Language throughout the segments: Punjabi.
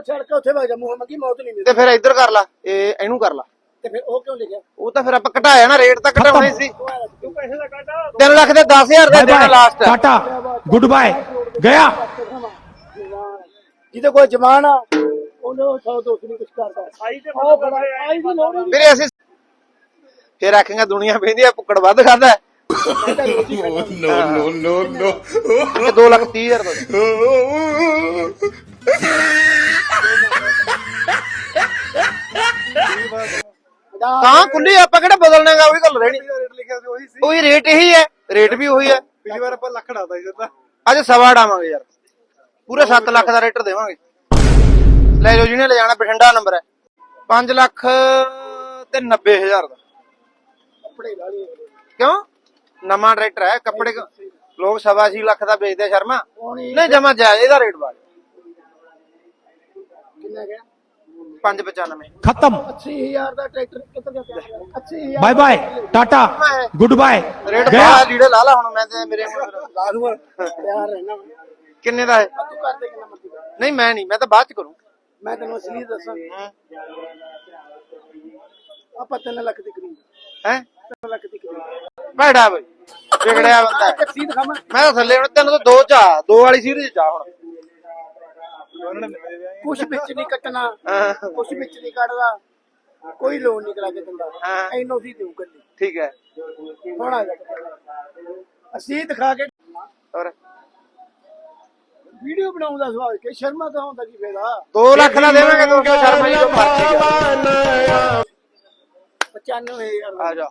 ਉਹ ਛੱਡ ਕੇ ਉੱਥੇ ਵਗ ਜਾ ਮੂੰਹ ਮੰਗੀ ਮੌਤ ਨਹੀਂ ਤੇ ਮਿਲਦੀ ਫਿਰ ਇੱਧਰ ਕਰ ਲਾ ਇਹ ਇਹਨੂੰ ਕਰ ਲਾ ਤੇ ਫਿਰ ਉਹ ਕਿਉਂ ਲਿਖਿਆ ਉਹ ਤਾਂ ਫਿਰ ਆਪਾਂ ਘਟਾਇਆ ਨਾ ਰੇਟ ਤਾਂ ਘਟਾਉਣਾ ਹੀ ਸੀ ਤੂੰ ਪੈਸੇ ਦਾ ਕਾਟਾ 3 ਲੱਖ ਦੇ 10000 ਦੇ बाय ਦੇਣਾ bye last tata goodbye गया ਜਿਹਦੇ ਕੋਲ ਜਮਾਨ ਆ ਉਹਨੇ ਉਹ ਸੌ ਦੋ ਨਹੀਂ ਕੁਝ ਕਰਦਾ ਆਈ ਤੇ ਉਹ ਬੜਾ ਆਈ ਦੀ ਲੋੜ ਹੀ ਵੀਰੇ ਅਸੀਂ ਫਿਰ ਆਖਾਂਗੇ ਦੁਨੀਆ ਵੇਂਦੀ ਆ ਪੁੱਕੜ ਵੱਧ ਖਾਦਾ no, no, no, no. 2 lakh 30 ਹਜ਼ਾਰ ਦਾ ਨਹੀਂ ਤਾਂ ਖੁੱਲੀ ਆਪਾਂ ਕਿਹੜਾ ਬਦਲਣਾਗਾ ਉਹੀ ਗੱਲ ਰਹਿਣੀ। ਰੇਟ ਲਿਖਿਆ ਸੀ ਉਹੀ ਸੀ। ਉਹੀ ਰੇਟ ਇਹੀ ਹੈ ਰੇਟ ਵੀ ਉਹੀ ਹੈ। ਪਿਛਲੀ ਵਾਰ ਆਪਾਂ ਲੱਖ ਡਾਦਾ ਸੀ ਸਿੱਧਾ। ਅੱਜ ਸਵਾ ਡਾਵਾਂਗੇ ਯਾਰ। ਪੂਰੇ 7 ਲੱਖ ਦਾ ਰੇਟ ਦੇਵਾਂਗੇ। ਲੈ ਜਾਓ ਜਿਹਨੇ ਲੈ ਜਾਣਾ ਬਠਿੰਡਾ ਨੰਬਰ ਹੈ। 5 ਲੱਖ ਤੇ 90000 ਦਾ। ਕੱਪੜੇ ਲਾ ਲਈ ਕਿਉਂ? ਨਵਾਂ ਟਰੈਕਟਰ ਹੈ ਕੱਪੜੇ ਲੋਕ ਸਵਾ ਛੇ ਲੱਖ ਦਾ ਵੇਚਦੇ ਆ ਸ਼ਰਮਾ। ਨਹੀਂ। ਜਮਾ ਜਾਇਜ਼ ਇਹਦਾ ਰੇਟ ਬਾਅਦ ਕਿੰਨਾ ਗਿਆ 595 ਖਤਮ। 80000 ਦਾ ਟਰੈਕਟਰ ਕਿੱਥੇ ਜਾ ਕੇ 80000 bye bye tata good bye rate ਬੜਾ ਲੀੜੇ ਲਾ ਲਾ ਹੁਣ ਮੈਂ ਤੇ ਮੇਰੇ ਲਾ ਲੂਆ ਪਿਆਰ ਰਹਿਣਾ ਕਿੰਨੇ ਦਾ ਹੈ? ਨਹੀਂ ਮੈਂ ਨਹੀਂ ਮੈਂ ਤਾਂ ਬਾਅਦ ਚ ਕਰੂੰ। ਮੈਂ ਤੈਨੂੰ ਅਸਲੀ ਦੱਸਾਂ। ਆਪਾਂ 3 ਲੱਖ ਦੀ ਕਰੀਬ ਹੈ? 3 ਬਈ ਵਿਗੜਿਆ ਬੰਦਾ। ਮੈਂ ਥੱਲੇ ਹੁਣ ਤੈਨੂੰ ਤਾਂ ਦੋ ਚਾ ਦੋ ਵਾਲੀ ਸੀਰੀਜ਼ ਜਾ ਹੁਣ। ਕੁਛ ਵਿੱਚ ਨਹੀਂ ਕੱਟਣਾ ਹਾਂ, ਕੁਛ ਵਿੱਚ ਨਹੀਂ ਕੱਢਦਾ। ਕੋਈ ਲੋਨ ਨਹੀਂ ਕਰਾ ਕੇ ਦਿੰਦਾ। ਹਾਂ। ਐਨੋ ਸੀ ਦੇਉ ਕੱਲੀ। ਠੀਕ ਹੈ। ਹੁਣ ਆ ਜਾ ਅਸੀਂ ਦਿਖਾ ਕੇ ਔਰ ਵੀਡੀਓ ਬਣਾਉਣ ਦਾ ਸਵਾਲ ਕਿ ਸ਼ਰਮਾ ਤਾਂ ਹੁੰਦਾ ਕੀ ਫਾਇਦਾ? 2 ਲੱਖ ਦਾ ਦੇਵਾਂਗੇ ਦੋਸਤੋ ਸ਼ਰਮਾ ਜੀ? ਤੋਂ ਮਰਜ਼ੀ 95000 ਆ ਜਾ